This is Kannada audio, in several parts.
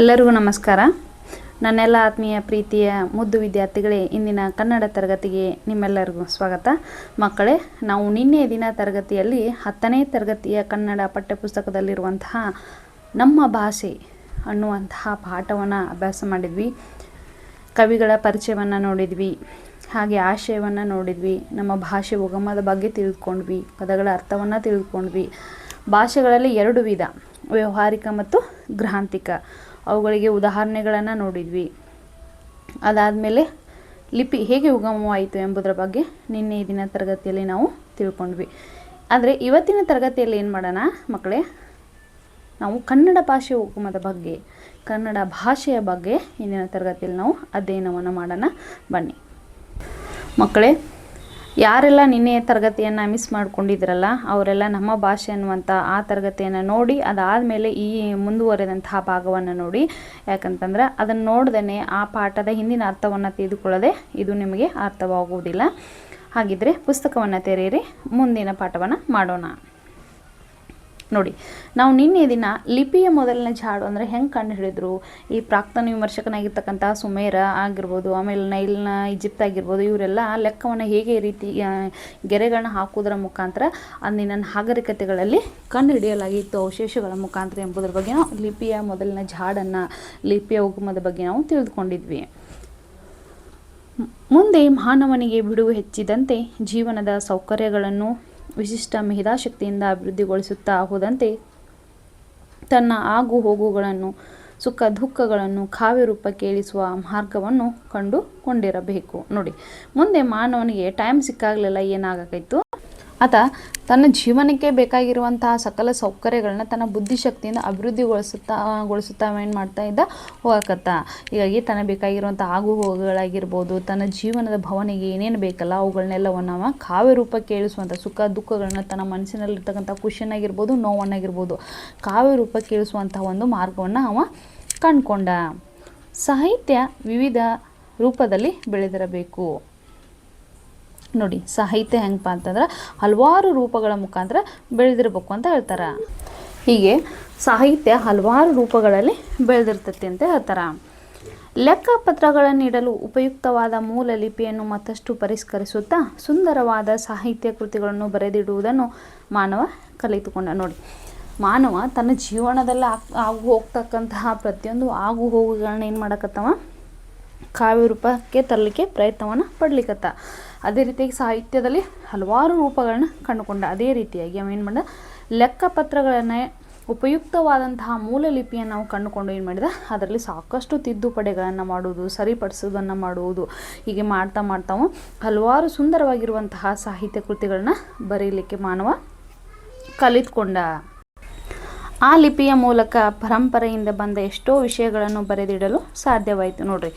ಎಲ್ಲರಿಗೂ ನಮಸ್ಕಾರ. ನನ್ನೆಲ್ಲ ಆತ್ಮೀಯ ಪ್ರೀತಿಯ ಮುದ್ದು ವಿದ್ಯಾರ್ಥಿಗಳೇ, ಇಂದಿನ ಕನ್ನಡ ತರಗತಿಗೆ ನಿಮ್ಮೆಲ್ಲರಿಗೂ ಸ್ವಾಗತ. ಮಕ್ಕಳೇ, ನಾವು ನಿನ್ನೆ ದಿನ ತರಗತಿಯಲ್ಲಿ ಹತ್ತನೇ ತರಗತಿಯ ಕನ್ನಡ ಪಠ್ಯಪುಸ್ತಕದಲ್ಲಿರುವಂತಹ ನಮ್ಮ ಭಾಷೆ ಅನ್ನುವಂತಹ ಪಾಠವನ್ನು ಅಭ್ಯಾಸ ಮಾಡಿದ್ವಿ. ಕವಿಗಳ ಪರಿಚಯವನ್ನು ನೋಡಿದ್ವಿ. ಹಾಗೆ ಆಶಯವನ್ನು ನೋಡಿದ್ವಿ. ನಮ್ಮ ಭಾಷೆ ಉಗಮದ ಬಗ್ಗೆ ತಿಳಿದುಕೊಂಡ್ವಿ ಪದಗಳ ಅರ್ಥವನ್ನು ತಿಳಿದುಕೊಂಡ್ವಿ ಭಾಷೆಗಳಲ್ಲಿ ಎರಡು ವಿಧ, ವ್ಯವಹಾರಿಕ ಮತ್ತು ಗ್ರಾಂಥಿಕ. ಅವುಗಳಿಗೆ ಉದಾಹರಣೆಗಳನ್ನು ನೋಡಿದ್ವಿ. ಅದಾದಮೇಲೆ ಲಿಪಿ ಹೇಗೆ ಉಗಮವಾಯಿತು ಎಂಬುದರ ಬಗ್ಗೆ ನಿನ್ನೆ ದಿನ ತರಗತಿಯಲ್ಲಿ ನಾವು ತಿಳ್ಕೊಂಡ್ವಿ. ಆದರೆ ಇವತ್ತಿನ ತರಗತಿಯಲ್ಲಿ ಏನು ಮಾಡೋಣ ಮಕ್ಕಳೇ? ನಾವು ಕನ್ನಡ ಭಾಷೆ ಉಗಮದ ಬಗ್ಗೆ, ಕನ್ನಡ ಭಾಷೆಯ ಬಗ್ಗೆ ಇಂದಿನ ತರಗತಿಯಲ್ಲಿ ನಾವು ಅಧ್ಯಯನವನ್ನು ಮಾಡೋಣ. ಬನ್ನಿ. ಮಕ್ಕಳೇ ಯಾರೆಲ್ಲ ನಿನ್ನೆ ತರಗತಿಯನ್ನು ಮಿಸ್ ಮಾಡ್ಕೊಂಡಿದ್ರಲ್ಲ, ಅವರೆಲ್ಲ ನಮ್ಮ ಭಾಷೆ ಅನ್ನುವಂಥ ಆ ತರಗತಿಯನ್ನು ನೋಡಿ, ಅದಾದಮೇಲೆ ಈ ಮುಂದುವರೆದಂತಹ ಭಾಗವನ್ನು ನೋಡಿ. ಯಾಕಂತಂದ್ರೆ ಅದನ್ನು ನೋಡ್ದೇ ಆ ಪಾಠದ ಹಿಂದಿನ ಅರ್ಥವನ್ನು ತಿಳಿದುಕೊಳ್ಳದೆ ಇದು ನಿಮಗೆ ಅರ್ಥವಾಗುವುದಿಲ್ಲ. ಹಾಗಿದ್ರೆ ಪುಸ್ತಕವನ್ನು ತೆರೆಯಿರಿ, ಮುಂದಿನ ಪಾಠವನ್ನು ಮಾಡೋಣ. ನೋಡಿ, ನಾವು ನಿನ್ನೆ ದಿನ ಲಿಪಿಯ ಮೊದಲನೇ ಜಾಡು ಅಂದರೆ ಹೆಂಗೆ ಕಂಡು ಹಿಡಿದ್ರು? ಈ ಪ್ರಾಕ್ತನ ವಿಮರ್ಶಕನಾಗಿರ್ತಕ್ಕಂಥ ಸುಮೇರ ಆಗಿರ್ಬೋದು, ಆಮೇಲೆ ನೈಲ್ನ ಈಜಿಪ್ಟ್ ಆಗಿರ್ಬೋದು, ಇವರೆಲ್ಲ ಲೆಕ್ಕವನ್ನು ಹೇಗೆ ರೀತಿ ಗೆರೆಗಳನ್ನ ಹಾಕುವುದರ ಮುಖಾಂತರ ಅಂದಿನ ನಾಗರಿಕತೆಗಳಲ್ಲಿ ಕಂಡು ಹಿಡಿಯಲಾಗಿತ್ತು. ಅವಶೇಷಗಳ ಮುಖಾಂತರ ಎಂಬುದರ ಬಗ್ಗೆ ನಾವು ಲಿಪಿಯ ಮೊದಲಿನ ಜಾಡನ್ನು ಲಿಪಿಯ ಉಗಮದ ಬಗ್ಗೆ ನಾವು ತಿಳಿದುಕೊಂಡಿದ್ವಿ. ಮುಂದೆ ಮಾನವನಿಗೆ ಬಿಡುವು ಹೆಚ್ಚಿದಂತೆ ಜೀವನದ ಸೌಕರ್ಯಗಳನ್ನು ವಿಶಿಷ್ಟ ಮೇಧಾಶಕ್ತಿಯಿಂದ ಅಭಿವೃದ್ಧಿಗೊಳಿಸುತ್ತಾ ಹೋದಂತೆ ತನ್ನ ಆಗು ಹೋಗುಗಳನ್ನು ಸುಖ ದುಃಖಗಳನ್ನು ಕಾವ್ಯ ರೂಪಕ್ಕೆ ಇಳಿಸುವ ಮಾರ್ಗವನ್ನು ಕಂಡುಕೊಂಡಿರಬೇಕು. ನೋಡಿ, ಮುಂದೆ ಮಾನವನಿಗೆ ಟೈಮ್ ಸಿಕ್ಕಾಗಲೆಲ್ಲ ಏನಾಗಬೇಕಿತ್ತು ಆತ ತನ್ನ ಜೀವನಕ್ಕೆ ಬೇಕಾಗಿರುವಂತಹ ಸಕಲ ಸೌಕರ್ಯಗಳನ್ನ ತನ್ನ ಬುದ್ಧಿಶಕ್ತಿಯಿಂದ ಅಭಿವೃದ್ಧಿಗೊಳಿಸುತ್ತಾ, ಗೊಳಿಸುತ್ತಾ ಏನು ಮಾಡ್ತಾ ಇದ್ದ ಹೋಗಕತ್ತ. ಹೀಗಾಗಿ ತನಗೆ ಬೇಕಾಗಿರುವಂಥ ಆಗು ಹೋಗುಗಳಾಗಿರ್ಬೋದು ತನ್ನ ಜೀವನದ ಭವನಿಗೆ ಏನೇನು ಬೇಕಲ್ಲ ಅವುಗಳನ್ನೆಲ್ಲವನ್ನು ಅವ ಕಾವ್ಯ ರೂಪಕ್ಕೆ ಇಳಿಸುವಂಥ ಸುಖ ದುಃಖಗಳನ್ನ ತನ್ನ ಮನಸ್ಸಿನಲ್ಲಿರ್ತಕ್ಕಂಥ ಖುಷಿಯನ್ನಾಗಿರ್ಬೋದು ನೋವನ್ನಾಗಿರ್ಬೋದು, ಕಾವ್ಯ ರೂಪಕ್ಕೆ ಇಳಿಸುವಂಥ ಒಂದು ಮಾರ್ಗವನ್ನು ಅವ ಕಂಡ್ಕೊಂಡ. ಸಾಹಿತ್ಯ ವಿವಿಧ ರೂಪದಲ್ಲಿ ಬೆಳೆದಿರಬೇಕು. ನೋಡಿ ಸಾಹಿತ್ಯ ಹೆಂಗಪ್ಪ ಅಂತಂದ್ರೆ ಹಲವಾರು ರೂಪಗಳ ಮುಖಾಂತರ ಬೆಳೆದಿರ್ಬೇಕು ಅಂತ ಹೇಳ್ತಾರೆ. ಹೀಗೆ ಸಾಹಿತ್ಯ ಹಲವಾರು ರೂಪಗಳಲ್ಲಿ ಬೆಳೆದಿರ್ತೈತಿ ಅಂತ ಹೇಳ್ತಾರೆ. ಲೆಕ್ಕಪತ್ರಗಳನ್ನು ನೀಡಲು ಉಪಯುಕ್ತವಾದ ಮೂಲ ಲಿಪಿಯನ್ನು ಮತ್ತಷ್ಟು ಪರಿಷ್ಕರಿಸುತ್ತಾ ಸುಂದರವಾದ ಸಾಹಿತ್ಯ ಕೃತಿಗಳನ್ನು ಬರೆದಿಡುವುದನ್ನು ಮಾನವ ಕಲಿತುಕೊಂಡ ನೋಡಿ. ಮಾನವ ತನ್ನ ಜೀವನದಲ್ಲಿ ಆಗ್- ಆಗು ಹೋಗ್ತಕ್ಕಂತಹ ಪ್ರತಿಯೊಂದು ಆಗು ಹೋಗುಗಳನ್ನ ಏನು ಮಾಡಕತ್ತವ? ಕಾವ್ಯ ರೂಪಕ್ಕೆ ತರಲಿಕ್ಕೆ ಪ್ರಯತ್ನವನ್ನು ಪಡ್ಲಿಕ್ಕತ್ತ ಅದೇ ರೀತಿಯಾಗಿ ಸಾಹಿತ್ಯದಲ್ಲಿ ಹಲವಾರು ರೂಪಗಳನ್ನ ಕಂಡುಕೊಂಡ ಅದೇ ರೀತಿಯಾಗಿ ಅವ ಏನು ಮಾಡಿದ? ಲೆಕ್ಕಪತ್ರಗಳನ್ನೇ ಉಪಯುಕ್ತವಾದಂತಹ ಮೂಲ ಲಿಪಿಯನ್ನು ನಾವು ಕಂಡುಕೊಂಡು ಏನು ಮಾಡಿದ? ಅದರಲ್ಲಿ ಸಾಕಷ್ಟು ತಿದ್ದುಪಡಿಗಳನ್ನು ಮಾಡುವುದು, ಸರಿಪಡಿಸೋದನ್ನು ಮಾಡುವುದು, ಹೀಗೆ ಮಾಡ್ತಾ ಮಾಡ್ತಾವು ಹಲವಾರು ಸುಂದರವಾಗಿರುವಂತಹ ಸಾಹಿತ್ಯ ಕೃತಿಗಳನ್ನ ಬರೀಲಿಕ್ಕೆ ಮಾನವ ಕಲಿತ್ಕೊಂಡ. ಆ ಲಿಪಿಯ ಮೂಲಕ ಪರಂಪರೆಯಿಂದ ಬಂದ ಎಷ್ಟೋ ವಿಷಯಗಳನ್ನು ಬರೆದಿಡಲು ಸಾಧ್ಯವಾಯಿತು ನೋಡ್ರಿ.